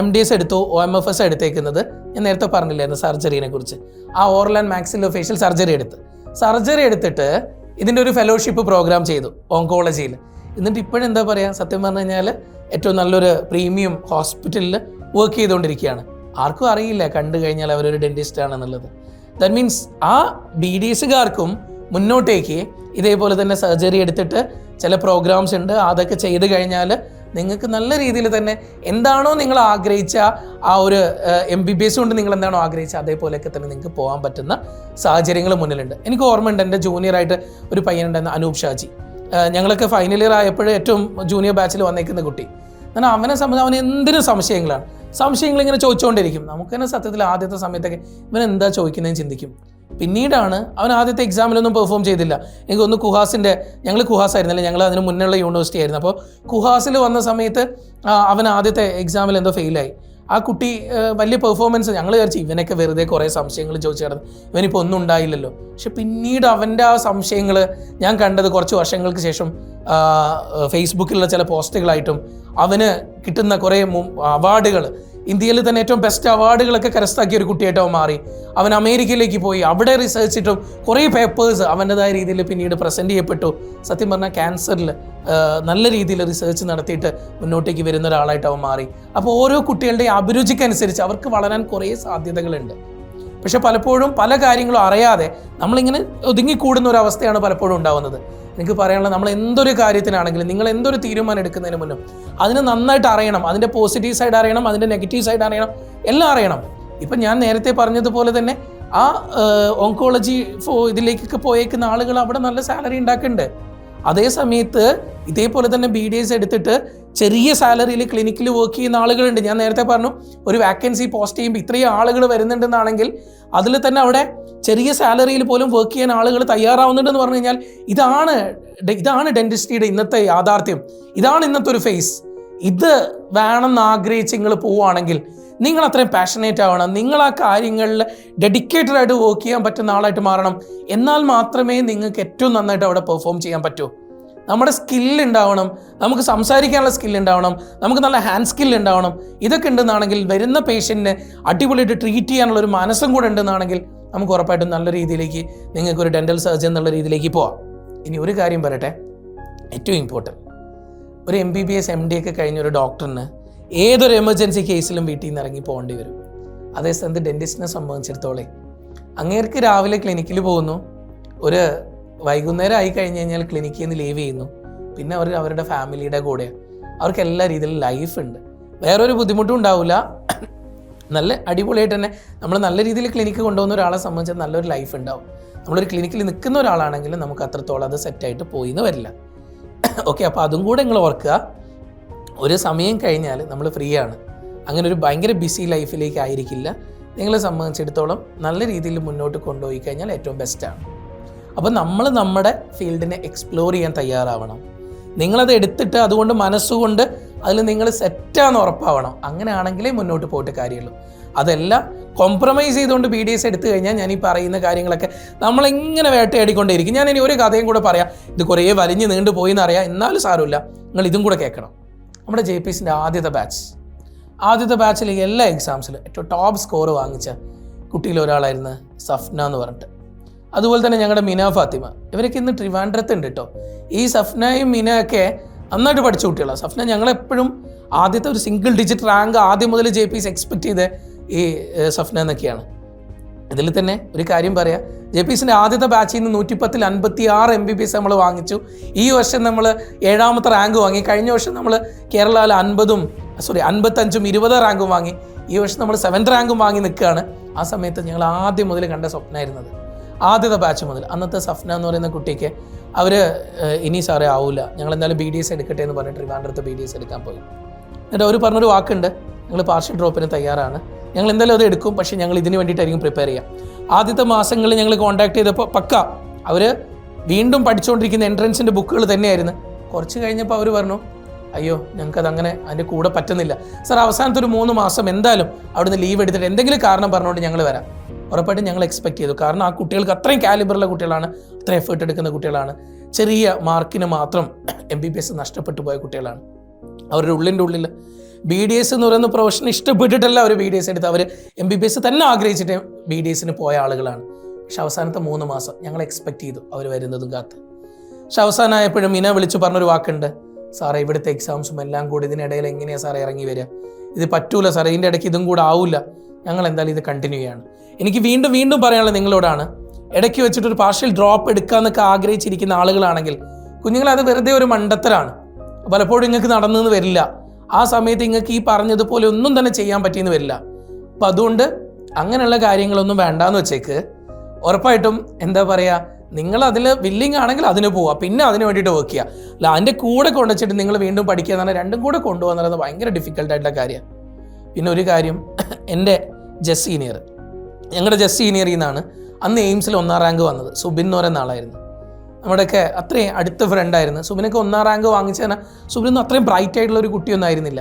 എം ഡി എസ് എടുത്തു ഒ എം എഫ് എസ് എടുത്തേക്കുന്നത്. ഞാൻ നേരത്തെ പറഞ്ഞില്ലായിരുന്നു സർജറിനെ കുറിച്ച്. ആ oral and maxillo facial surgery എടുത്ത്. സർജറി എടുത്തിട്ട് ഇതിന്റെ ഒരു ഫെലോഷിപ്പ് പ്രോഗ്രാം ചെയ്തു ഓങ്കോളജിയിൽ എന്നിട്ട് ഇപ്പോഴെന്താ പറയുക സത്യം പറഞ്ഞു കഴിഞ്ഞാൽ ഏറ്റവും നല്ലൊരു പ്രീമിയം ഹോസ്പിറ്റലിൽ വർക്ക് ചെയ്തുകൊണ്ടിരിക്കുകയാണ്. ആർക്കും അറിയില്ല കണ്ടു കഴിഞ്ഞാൽ അവരൊരു ഡെന്റിസ്റ്റ് ആണെന്നുള്ളത്. ദാറ്റ് മീൻസ് ആ ബി ഡി എസുകാർക്കും മുന്നോട്ടേക്ക് ഇതേപോലെ തന്നെ സർജറി എടുത്തിട്ട് ചില പ്രോഗ്രാംസ് ഉണ്ട്. അതൊക്കെ ചെയ്ത് കഴിഞ്ഞാൽ നിങ്ങൾക്ക് നല്ല രീതിയിൽ തന്നെ എന്താണോ നിങ്ങൾ ആഗ്രഹിച്ച ആ ഒരു എം ബി ബി എസ് കൊണ്ട് നിങ്ങൾ എന്താണോ ആഗ്രഹിച്ച അതേപോലെയൊക്കെ തന്നെ നിങ്ങൾക്ക് പോകാൻ പറ്റുന്ന സാഹചര്യങ്ങൾ മുന്നിലുണ്ട്. എനിക്ക് ഓർമ്മയുണ്ട് എന്റെ ജൂനിയറായിട്ട് ഒരു പയ്യനുണ്ടായിരുന്ന അനൂപ് ഷാജി. ഞങ്ങളൊക്കെ ഫൈനൽ ഇയർ ആയപ്പോഴും ഏറ്റവും ജൂനിയർ ബാച്ചിൽ വന്നേക്കുന്ന കുട്ടി. എന്നാൽ അവനെ സംബന്ധിച്ച് അവന് എന്തിനും സംശയങ്ങളാണ്. സംശയങ്ങൾ ഇങ്ങനെ ചോദിച്ചുകൊണ്ടിരിക്കും. നമുക്ക് തന്നെ സത്യത്തിൽ ആദ്യത്തെ സമയത്തൊക്കെ ഇവൻ എന്താ ചോദിക്കുന്നതെന്ന് ചിന്തിക്കും. പിന്നീടാണ് അവൻ ആദ്യത്തെ എക്സാമിലൊന്നും പെർഫോം ചെയ്തില്ല. എനിക്ക് ഒന്ന് കുഹാസിന്റെ ഞങ്ങൾ കുഹാസ് ആയിരുന്നല്ലേ ഞങ്ങൾ അതിന് മുന്നുള്ള യൂണിവേഴ്സിറ്റി ആയിരുന്നു. അപ്പോൾ കുഹാസിൽ വന്ന സമയത്ത് അവൻ ആദ്യത്തെ എക്സാമിൽ എന്തോ ഫെയിലായി ആ കുട്ടി വലിയ പെർഫോമൻസ് ഞങ്ങൾ വിചാരിച്ചു ഇവനൊക്കെ വെറുതെ കുറേ സംശയങ്ങൾ ചോദിച്ചു കിടന്നു ഇവനിപ്പോൾ ഒന്നും ഉണ്ടായില്ലല്ലോ. പക്ഷെ പിന്നീട് അവന്റെ ആ സംശയങ്ങൾ ഞാൻ കണ്ടത് കുറച്ച് വർഷങ്ങൾക്ക് ശേഷം ഫേസ്ബുക്കിലുള്ള ചില പോസ്റ്റുകളായിട്ടും അവന് കിട്ടുന്ന കുറേ അവാർഡുകൾ ഇന്ത്യയിൽ തന്നെ ഏറ്റവും ബെസ്റ്റ് അവാർഡുകളൊക്കെ കരസ്ഥാക്കിയ ഒരു കുട്ടിയായിട്ട് മാറി. അവൻ അമേരിക്കയിലേക്ക് പോയി. അവിടെ റിസർച്ച് കുറേ പേപ്പേഴ്സ് അവന്റെതായ രീതിയിൽ പിന്നീട് പ്രസന്റ് ചെയ്യപ്പെട്ടു. സത്യം പറഞ്ഞാൽ ക്യാൻസറിൽ നല്ല രീതിയിൽ റിസർച്ച് നടത്തിയിട്ട് മുന്നോട്ടേക്ക് വരുന്ന ഒരാളായിട്ട് അവൻ മാറി. അപ്പോൾ ഓരോ കുട്ടികളുടെയും അഭിരുചിക്കനുസരിച്ച് അവർക്ക് വളരാൻ കുറേ സാധ്യതകളുണ്ട്. പക്ഷെ പലപ്പോഴും പല കാര്യങ്ങളും അറിയാതെ നമ്മളിങ്ങനെ ഒതുങ്ങിക്കൂടുന്ന ഒരു അവസ്ഥയാണ് പലപ്പോഴും ഉണ്ടാവുന്നത്. എനിക്ക് പറയാനുള്ളത് നമ്മൾ എന്തൊരു കാര്യത്തിനാണെങ്കിലും നിങ്ങൾ എന്തൊരു തീരുമാനം എടുക്കുന്നതിന് മുന്നും അതിന് നന്നായിട്ട് അറിയണം അതിന്റെ പോസിറ്റീവ് സൈഡ് അറിയണം അതിന്റെ നെഗറ്റീവ് സൈഡ് അറിയണം എല്ലാം അറിയണം. ഇപ്പം ഞാൻ നേരത്തെ പറഞ്ഞതുപോലെ തന്നെ ആ ഓങ്കോളജി ഫോ ഇതിലേക്കൊക്കെ പോയേക്കുന്ന ആളുകൾ അവിടെ നല്ല സാലറി ഉണ്ടാക്കുന്നുണ്ട്. അതേ സമയത്ത് ഇതേപോലെ തന്നെ ബി ഡി എസ് എടുത്തിട്ട് ചെറിയ സാലറിയിൽ ക്ലിനിക്കിൽ വർക്ക് ചെയ്യുന്ന ആളുകളുണ്ട്. ഞാൻ നേരത്തെ പറഞ്ഞു ഒരു വാക്കൻസി പോസ്റ്റ് ചെയ്യുമ്പോൾ ഇത്രയും ആളുകൾ വരുന്നുണ്ടെന്നാണെങ്കിൽ അതിൽ തന്നെ അവിടെ ചെറിയ സാലറിയിൽ പോലും വർക്ക് ചെയ്യാൻ ആളുകൾ തയ്യാറാവുന്നുണ്ടെന്ന് പറഞ്ഞു കഴിഞ്ഞാൽ ഇതാണ് ഇതാണ് ഡെന്റിസ്റ്റിയുടെ ഇന്നത്തെ യാഥാർത്ഥ്യം. ഇതാണ് ഇന്നത്തെ ഒരു ഫേസ് ഇത് വേണമെന്ന് ആഗ്രഹിച്ച് നിങ്ങൾ പോവുകയാണെങ്കിൽ നിങ്ങൾ അത്രയും പാഷനേറ്റ് ആവണം നിങ്ങൾ ആ കാര്യങ്ങളിൽ ഡെഡിക്കേറ്റഡ് ആയിട്ട് വർക്ക് ചെയ്യാൻ പറ്റുന്ന ആളായിട്ട് മാറണം. എന്നാൽ മാത്രമേ നിങ്ങൾക്ക് ഏറ്റവും നന്നായിട്ട് അവിടെ പെർഫോം ചെയ്യാൻ പറ്റൂ. നമ്മുടെ സ്കില്ല് ഉണ്ടാവണം നമുക്ക് സംസാരിക്കാനുള്ള സ്കില്ല് ഉണ്ടാവണം നമുക്ക് നല്ല ഹാൻഡ് സ്കില്ല് ഉണ്ടാവണം. ഇതൊക്കെ ഉണ്ടെന്നാണെങ്കിൽ വരുന്ന പേഷ്യന്റിനെ അടിപൊളിയായിട്ട് ട്രീറ്റ് ചെയ്യാനുള്ള ഒരു മനസ്സും കൂടെ ഉണ്ടെന്നാണെങ്കിൽ നമുക്ക് ഉറപ്പായിട്ടും നല്ല രീതിയിലേക്ക് നിങ്ങൾക്ക് ഒരു ഡെന്റൽ സർജൻ എന്നുള്ള രീതിയിലേക്ക് പോവാം. ഇനി ഒരു കാര്യം പറയട്ടെ. ഏറ്റവും ഇമ്പോർട്ടന്റ് ഒരു M B B S M D ഒക്കെ കഴിഞ്ഞ ഒരു ഡോക്ടറിന് ഏതൊരു എമർജൻസി കേസിലും വീട്ടിൽ നിന്ന് ഇറങ്ങി പോകേണ്ടി വരും. അതേസമയത്ത് ഡെന്റിസ്റ്റിനെ സംബന്ധിച്ചിടത്തോളം അങ്ങേർക്ക് രാവിലെ ക്ലിനിക്കിൽ പോകുന്നു. ഒരു വൈകുന്നേരം ആയി കഴിഞ്ഞ് കഴിഞ്ഞാൽ ക്ലിനിക്കിൽ നിന്ന് ലീവ് ചെയ്യുന്നു. പിന്നെ അവർ അവരുടെ ഫാമിലിയുടെ കൂടെ. അവർക്ക് എല്ലാ രീതിയിലും ലൈഫ് ഉണ്ട്. വേറൊരു ബുദ്ധിമുട്ടും ഉണ്ടാവില്ല നല്ല അടിപൊളിയായിട്ട് തന്നെ നമ്മൾ നല്ല രീതിയിൽ ക്ലിനിക്ക് കൊണ്ടുപോകുന്ന ഒരാളെ സംബന്ധിച്ച് നല്ലൊരു ലൈഫ് ഉണ്ടാവും. നമ്മളൊരു ക്ലിനിക്കിൽ നിൽക്കുന്ന ഒരാളാണെങ്കിലും നമുക്ക് അത്രത്തോളം അത് സെറ്റായിട്ട് പോയി എന്ന് വരില്ല. ഓക്കെ അപ്പോൾ അതും കൂടെ നിങ്ങൾ ഓർക്കുക. ഒരു സമയം കഴിഞ്ഞാൽ നമ്മൾ ഫ്രീ ആണ്. അങ്ങനെ ഒരു ഭയങ്കര ബിസി ലൈഫിലേക്ക് ആയിരിക്കില്ല. നിങ്ങളെ സംബന്ധിച്ചിടത്തോളം നല്ല രീതിയിൽ മുന്നോട്ട് കൊണ്ടുപോയി കഴിഞ്ഞാൽ ഏറ്റവും ബെസ്റ്റാണ് അപ്പോൾ നമ്മൾ നമ്മുടെ ഫീൽഡിനെ എക്സ്പ്ലോർ ചെയ്യാൻ തയ്യാറാവണം. നിങ്ങളത് എടുത്തിട്ട് അതുകൊണ്ട് മനസ്സുകൊണ്ട് അതിൽ നിങ്ങൾ സെറ്റാന്ന് ഉറപ്പാവണം. അങ്ങനെയാണെങ്കിലേ മുന്നോട്ട് പോയിട്ട് കാര്യമുള്ളൂ. അതെല്ലാം കോംപ്രമൈസ് ചെയ്തുകൊണ്ട് ബി ഡി എസ് എടുത്തു കഴിഞ്ഞാൽ ഞാൻ ഈ പറയുന്ന കാര്യങ്ങളൊക്കെ നമ്മളിങ്ങനെ വേട്ടയാടിക്കൊണ്ടേയിരിക്കും. ഞാൻ ഇനി ഒരു കഥയും കൂടെ പറയാം. ഇത് കുറേ വലിഞ്ഞ് നീണ്ടു പോയി എന്നറിയാം എന്നാലും സാരമില്ല. നിങ്ങൾ ഇതും കൂടെ കേൾക്കണം. നമ്മുടെ ജെ പി എസിന്റെ ആദ്യത്തെ ബാച്ച് ആദ്യത്തെ ബാച്ചിൽ എല്ലാ എക്സാംസിലും ഏറ്റവും ടോപ്പ് സ്കോർ വാങ്ങിച്ച കുട്ടിയിൽ ഒരാളായിരുന്നു സഫ്ന എന്ന് പറഞ്ഞിട്ട്. അതുപോലെ തന്നെ ഞങ്ങളുടെ മീന ഫാത്തിമ. ഇവരൊക്കെ ഇന്ന് ട്രിവാൻഡ്രത്ത് ഉണ്ട് കേട്ടോ ഈ സഫ്നയും മിനയൊക്കെ നന്നായിട്ട് പഠിച്ച കുട്ടികളാണ് സഫ്ന ഞങ്ങളെപ്പോഴും ആദ്യത്തെ ഒരു സിംഗിൾ ഡിജിറ്റ് റാങ്ക് ആദ്യം മുതൽ ജെ പി എക്സ്പെക്ട് ചെയ്ത ഈ സഫ്ന എന്നൊക്കെയാണ്. ഇതിൽ തന്നെ ഒരു കാര്യം പറയാം. ജെ പി എസിന്റെ ആദ്യത്തെ ബാച്ചിൽ നിന്ന് നൂറ്റിപ്പത്തിൽ അൻപത്തി ആറ് എം ബി ബി എസ് നമ്മൾ വാങ്ങിച്ചു. ഈ വർഷം നമ്മൾ ഏഴാമത്തെ റാങ്ക് വാങ്ങി. കഴിഞ്ഞ വർഷം നമ്മൾ കേരളയിൽ അൻപതും സോറി അൻപത്തഞ്ചും ഇരുപത് റാങ്കും വാങ്ങി. ഈ വർഷം നമ്മൾ സെവൻത് റാങ്കും വാങ്ങി നിൽക്കുകയാണ് ആ സമയത്ത് ഞങ്ങൾ ആദ്യം മുതൽ കണ്ട സ്വപ്നമായിരുന്നത് ആദ്യത്തെ ബാച്ച് മുതൽ. അന്നത്തെ സഫ്ന എന്ന് പറയുന്ന കുട്ടിക്ക് അവർ ഇനി സാറേ ആവില്ല ഞങ്ങൾ എന്തായാലും ബി ഡി എസ് എടുക്കട്ടെ എന്ന് പറഞ്ഞിട്ട് ട്രിവാൻഡ്രത്ത് ബി ഡി എസ് എടുക്കാൻ പോയി. എന്നിട്ട് അവർ പറഞ്ഞൊരു വാക്കുണ്ട്. ഞങ്ങൾ പാർഷ്യൽ ഡ്രോപ്പിന് തയ്യാറാണ്. ഞങ്ങൾ എന്തായാലും അത് എടുക്കും. പക്ഷേ ഞങ്ങൾ ഇതിന് വേണ്ടിയിട്ടായിരിക്കും പ്രിപ്പയർ ചെയ്യാം. ആദ്യത്തെ മാസങ്ങളിൽ ഞങ്ങൾ കോൺടാക്ട് ചെയ്തപ്പോൾ പക്ക അവർ വീണ്ടും പഠിച്ചുകൊണ്ടിരിക്കുന്ന എൻട്രൻസിന്റെ ബുക്കുകൾ തന്നെയായിരുന്നു. കുറച്ച് കഴിഞ്ഞപ്പോൾ അവർ പറഞ്ഞു അയ്യോ ഞങ്ങൾക്കത് അങ്ങനെ അതിന്റെ കൂടെ പറ്റുന്നില്ല. സാർ അവസാനത്തെ ഒരു മൂന്ന് മാസം എന്തായാലും അവിടുന്ന് ലീവ് എടുത്തിട്ട് എന്തെങ്കിലും കാരണം പറഞ്ഞുകൊണ്ട് ഞങ്ങൾ വരാം. ഉറപ്പായിട്ടും ഞങ്ങൾ എക്സ്പെക്ട് ചെയ്തു. കാരണം ആ കുട്ടികൾക്ക് അത്രയും കാലിബറുള്ള കുട്ടികളാണ് അത്രയും എഫേർട്ട് എടുക്കുന്ന കുട്ടികളാണ്. ചെറിയ മാർക്കിന് മാത്രം എം ബി ബി എസ് നഷ്ടപ്പെട്ടു പോയ കുട്ടികളാണ്. അവരുടെ ഉള്ളിന്റെ ഉള്ളിൽ ബി ഡി എസ് എന്ന് പറയുന്ന പ്രൊഫഷൻ ഇഷ്ടപ്പെട്ടിട്ടല്ല അവർ ബി ഡി എസ് എടുത്ത് അവർ എം ബി ബി എസ് തന്നെ ആഗ്രഹിച്ചിട്ട് ബി ഡി എസിന് പോയ ആളുകളാണ്. പക്ഷെ അവസാനത്തെ മൂന്ന് മാസം ഞങ്ങൾ എക്സ്പെക്ട് ചെയ്തു അവർ വരുന്നതും കാത്ത്. പക്ഷെ അവസാനമായപ്പോഴും ഇന വിളിച്ച് പറഞ്ഞൊരു വാക്കുണ്ട്. സാറേ ഇവിടുത്തെ എക്സാംസും എല്ലാം കൂടി ഇതിനിടയിൽ എങ്ങനെയാണ് സാറേ ഇറങ്ങി വരിക? ഇത് പറ്റൂല സാറേ ഇതിന്റെ ഇടയ്ക്ക് ഇതും കൂടെ ആവില്ല ഞങ്ങൾ എന്തായാലും ഇത് കണ്ടിന്യൂ ചെയ്യാണ്. എനിക്ക് വീണ്ടും വീണ്ടും പറയാനുള്ളത് നിങ്ങളോടാണ്. ഇടയ്ക്ക് വെച്ചിട്ട് ഒരു പാർഷ്യൽ ഡ്രോപ്പ് എടുക്കാമെന്നൊക്കെ ആഗ്രഹിച്ചിരിക്കുന്ന ആളുകളാണെങ്കിൽ കുഞ്ഞുങ്ങൾ അത് വെറുതെ ഒരു മണ്ടത്തരാണ്. പലപ്പോഴും നിങ്ങൾക്ക് നടന്നെന്ന് വരില്ല. ആ സമയത്ത് നിങ്ങൾക്ക് ഈ പറഞ്ഞതുപോലെ ഒന്നും തന്നെ ചെയ്യാൻ പറ്റിയെന്ന് വരില്ല. അപ്പം അതുകൊണ്ട് അങ്ങനെയുള്ള കാര്യങ്ങളൊന്നും വേണ്ടാന്ന് വെച്ചേക്ക്. ഉറപ്പായിട്ടും എന്താ പറയുക നിങ്ങൾ അതിൽ വില്ലിങ് ആണെങ്കിൽ അതിന് പോവുക പിന്നെ അതിന് വേണ്ടിയിട്ട് വർക്ക് ചെയ്യുക അല്ല അതിന്റെ കൂടെ കൊണ്ടുവച്ചിട്ട് നിങ്ങൾ വീണ്ടും പഠിക്കുക എന്ന് പറഞ്ഞാൽ രണ്ടും കൂടെ കൊണ്ടുപോകുന്നത് ഭയങ്കര ഡിഫിക്കൽട്ടായിട്ടുള്ള കാര്യമാണ് പിന്നെ ഒരു കാര്യം എന്റെ ജസ് സീനിയർ ഞങ്ങളുടെ ജസ് സീനിയറിൽ നിന്നാണ് അന്ന് എയിംസിൽ ഒന്നാം റാങ്ക് വന്നത്. സുബിൻ എന്ന് പറയുന്ന ആളായിരുന്നു. നമ്മുടെയൊക്കെ അത്രയും അടുത്ത ഫ്രണ്ടായിരുന്നു സുബിനൊക്കെ ഒന്നാം റാങ്ക് വാങ്ങിച്ചതിന് സുബിനൊന്നും അത്രയും ബ്രൈറ്റ് ആയിട്ടുള്ള ഒരു കുട്ടിയൊന്നും ആയിരുന്നില്ല.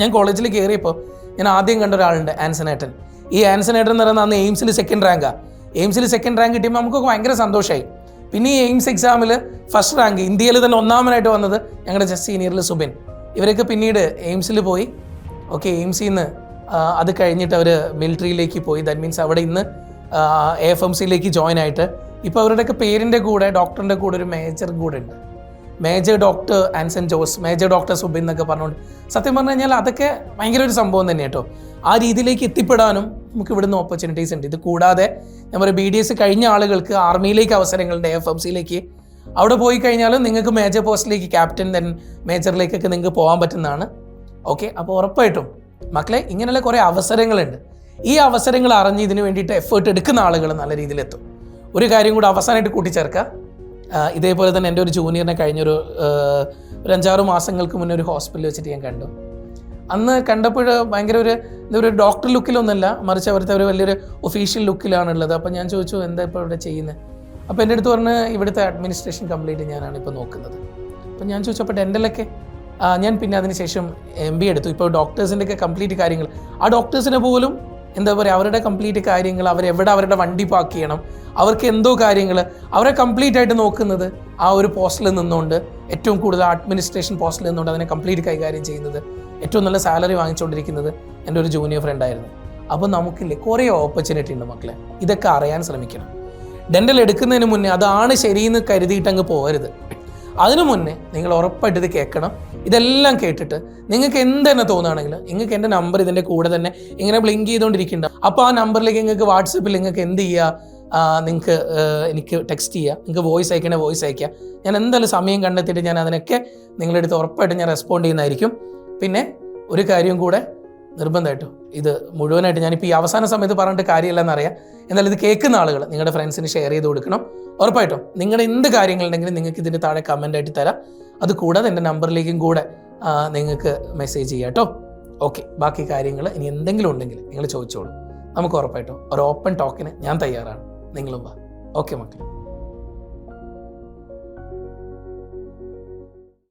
ഞാൻ കോളേജിൽ കയറിയപ്പോൾ ഞാൻ ആദ്യം കണ്ട ഒരാളുണ്ട് ആൻസനേട്ടൻ ഈ ആൻസനേട്ടൻ എന്ന് പറയുന്ന അന്ന് എയിംസിൽ സെക്കൻഡ് റാങ്കാണ് എയിംസിൽ സെക്കൻഡ് റാങ്ക് കിട്ടിയപ്പോൾ നമുക്കൊക്കെ ഭയങ്കര സന്തോഷമായി പിന്നെ ഈ എയിംസ് എക്സാമിൽ ഫസ്റ്റ് റാങ്ക് ഇന്ത്യയിൽ തന്നെ ഒന്നാമനായിട്ട് വന്നത് ഞങ്ങളുടെ ജസ്റ്റ് സീനിയറിൽ സുബിൻ. ഇവരൊക്കെ പിന്നീട് എയിംസിൽ പോയി. ഓക്കെ എയിംസിൽ നിന്ന് അത് കഴിഞ്ഞിട്ട് അവർ മിലിറ്ററിയിലേക്ക് പോയി. ദാറ്റ് മീൻസ് അവിടെ ഇന്ന് എ എഫ് എം സിയിലേക്ക് ജോയിൻ ആയിട്ട്. ഇപ്പോൾ അവരുടെയൊക്കെ പേരിന്റെ കൂടെ ഡോക്ടറിന്റെ കൂടെ ഒരു മേജർ കൂടെ ഉണ്ട്. Major doctor Anson Jose major doctor Subin എന്നൊക്കെ പറഞ്ഞുകൊണ്ട് സത്യം പറഞ്ഞു കഴിഞ്ഞാൽ അതൊക്കെ ഭയങ്കര ഒരു സംഭവം തന്നെ കേട്ടോ ആ രീതിയിലേക്ക് എത്തിപ്പെടാനും നമുക്ക് ഇവിടുന്ന് ഓപ്പർച്യൂണിറ്റീസ് ഉണ്ട്. ഇത് കൂടാതെ ഞാൻ പറയുക ബി ഡി എസ് കഴിഞ്ഞ ആളുകൾക്ക് ആർമിയിലേക്ക് അവസരങ്ങളുണ്ട് എഫ് എം സിയിലേക്ക് അവിടെ പോയി കഴിഞ്ഞാലും നിങ്ങൾക്ക് മേജർ പോസ്റ്റിലേക്ക് ക്യാപ്റ്റൻ ദെൻ മേജറിലേക്കൊക്കെ നിങ്ങൾക്ക് പോകാൻ പറ്റുന്നതാണ്. ഓക്കെ അപ്പോൾ ഉറപ്പായിട്ടും മക്കളെ ഇങ്ങനെയുള്ള കുറേ അവസരങ്ങളുണ്ട്. ഈ അവസരങ്ങൾ അറിഞ്ഞ് ഇതിന് വേണ്ടിയിട്ട് എഫേർട്ട് എടുക്കുന്ന ആളുകൾ നല്ല രീതിയിലെത്തും. ഒരു കാര്യം കൂടെ അവസാനമായിട്ട് കൂട്ടിച്ചേർക്കുക. ഇതേപോലെ തന്നെ എന്റെ ഒരു ജൂനിയറിനെ കഴിഞ്ഞൊരു ഒരു അഞ്ചാറ് മാസങ്ങൾക്ക് മുന്നേ ഒരു ഹോസ്പിറ്റലിൽ വെച്ചിട്ട് ഞാൻ കണ്ടു. അന്ന് കണ്ടപ്പോൾ ഭയങ്കര ഒരു ഒരു ഡോക്ടർ ലുക്കിലൊന്നുമല്ല മറിച്ച് അവിടുത്തെ ഒരു വലിയൊരു ഒഫീഷ്യൽ ലുക്കിലാണുള്ളത് അപ്പോൾ ഞാൻ ചോദിച്ചു എന്താ ഇപ്പോൾ ഇവിടെ ചെയ്യുന്നത്? അപ്പോൾ എന്റെ അടുത്ത് പറഞ്ഞ് ഇവിടുത്തെ അഡ്മിനിസ്ട്രേഷൻ കംപ്ലീറ്റ് ഞാനാണ് ഇപ്പോൾ നോക്കുന്നത്. അപ്പോൾ ഞാൻ ചോദിച്ചു അപ്പോൾ ഡെന്റലൊക്കെ ഞാൻ പിന്നെ അതിനുശേഷം എം ബി എടുത്തു. ഇപ്പോൾ ഡോക്ടേഴ്സിന്റെ ഒക്കെ കംപ്ലീറ്റ് കാര്യങ്ങൾ. ആ ഡോക്ടേഴ്സിനെ പോലും എന്താ പറയുക അവരുടെ കംപ്ലീറ്റ് കാര്യങ്ങൾ അവരെവിടെ അവരുടെ വണ്ടി പാക്ക് ചെയ്യണം അവർക്ക് എന്തോ കാര്യങ്ങൾ അവരെ കംപ്ലീറ്റ് ആയിട്ട് നോക്കുന്നത് ആ ഒരു പോസ്റ്റിൽ നിന്നുകൊണ്ട് ഏറ്റവും കൂടുതൽ അഡ്മിനിസ്ട്രേഷൻ പോസ്റ്റിൽ നിന്നുകൊണ്ട് അതിനെ കംപ്ലീറ്റ് കൈകാര്യം ചെയ്യുന്നത് ഏറ്റവും നല്ല സാലറി വാങ്ങിച്ചുകൊണ്ടിരിക്കുന്നത് എന്റെ ഒരു ജൂനിയർ ഫ്രണ്ട് ആയിരുന്നു. അപ്പോൾ നമുക്കില്ലേ കുറേ ഓപ്പർച്യൂണിറ്റി ഉണ്ട് മക്കളെ ഇതൊക്കെ അറിയാൻ ശ്രമിക്കണം. ഡെന്റൽ എടുക്കുന്നതിന് മുന്നേ അതാണ് ശരിയെന്ന് കരുതിയിട്ട് അങ്ങ് പോകരുത്. അതിനു മുന്നേ നിങ്ങൾ ഉറപ്പായിട്ട് ഇത് കേൾക്കണം. ഇതെല്ലാം കേട്ടിട്ട് നിങ്ങൾക്ക് എന്ത് തന്നെ തോന്നുകയാണെങ്കിൽ നിങ്ങൾക്ക് എന്റെ നമ്പർ ഇതിന്റെ കൂടെ തന്നെ ഇങ്ങനെ ബ്ലിങ്ക് ചെയ്തുകൊണ്ടിരിക്കുന്നുണ്ട്. അപ്പോൾ ആ നമ്പറിലേക്ക് നിങ്ങൾക്ക് വാട്സപ്പിൽ നിങ്ങൾക്ക് എന്ത് ചെയ്യുക? നിങ്ങൾക്ക് എനിക്ക് ടെക്സ്റ്റ് ചെയ്യുക. നിങ്ങൾക്ക് വോയിസ് അയക്കണേ വോയിസ് അയക്കുക. ഞാൻ എന്തായാലും സമയം കണ്ടെത്തിയിട്ട് ഞാൻ അതിനൊക്കെ നിങ്ങളുടെ അടുത്ത് ഉറപ്പായിട്ട് ഞാൻ റെസ്പോണ്ട് ചെയ്യുന്നതായിരിക്കും. പിന്നെ ഒരു കാര്യം കൂടെ നിർബന്ധമായിട്ടും. ഇത് മുഴുവനായിട്ട് ഞാനിപ്പോൾ ഈ അവസാന സമയത്ത് പറഞ്ഞിട്ട് കാര്യമില്ലെന്നറിയാം. എന്നാൽ ഇത് കേൾക്കുന്ന ആളുകൾ നിങ്ങളുടെ ഫ്രണ്ട്സിന് ഷെയർ ചെയ്ത് കൊടുക്കണം. ഉറപ്പായിട്ടും നിങ്ങളുടെ എന്ത് കാര്യങ്ങളുണ്ടെങ്കിലും നിങ്ങൾക്ക് ഇതിന്റെ താഴെ കമന്റ് ആയിട്ട് തരാം. അത് കൂടാതെ എന്റെ നമ്പറിലേക്കും കൂടെ നിങ്ങൾക്ക് മെസ്സേജ് ചെയ്യാം കേട്ടോ ഓക്കെ ബാക്കി കാര്യങ്ങൾ ഇനി എന്തെങ്കിലും ഉണ്ടെങ്കിൽ നിങ്ങൾ ചോദിച്ചോളൂ. നമുക്ക് ഉറപ്പായിട്ടും ഒരു ഓപ്പൺ ടോക്കിന് ഞാൻ തയ്യാറാണ്. നിങ്ങളും വാ. ഓക്കെ മക്കളെ.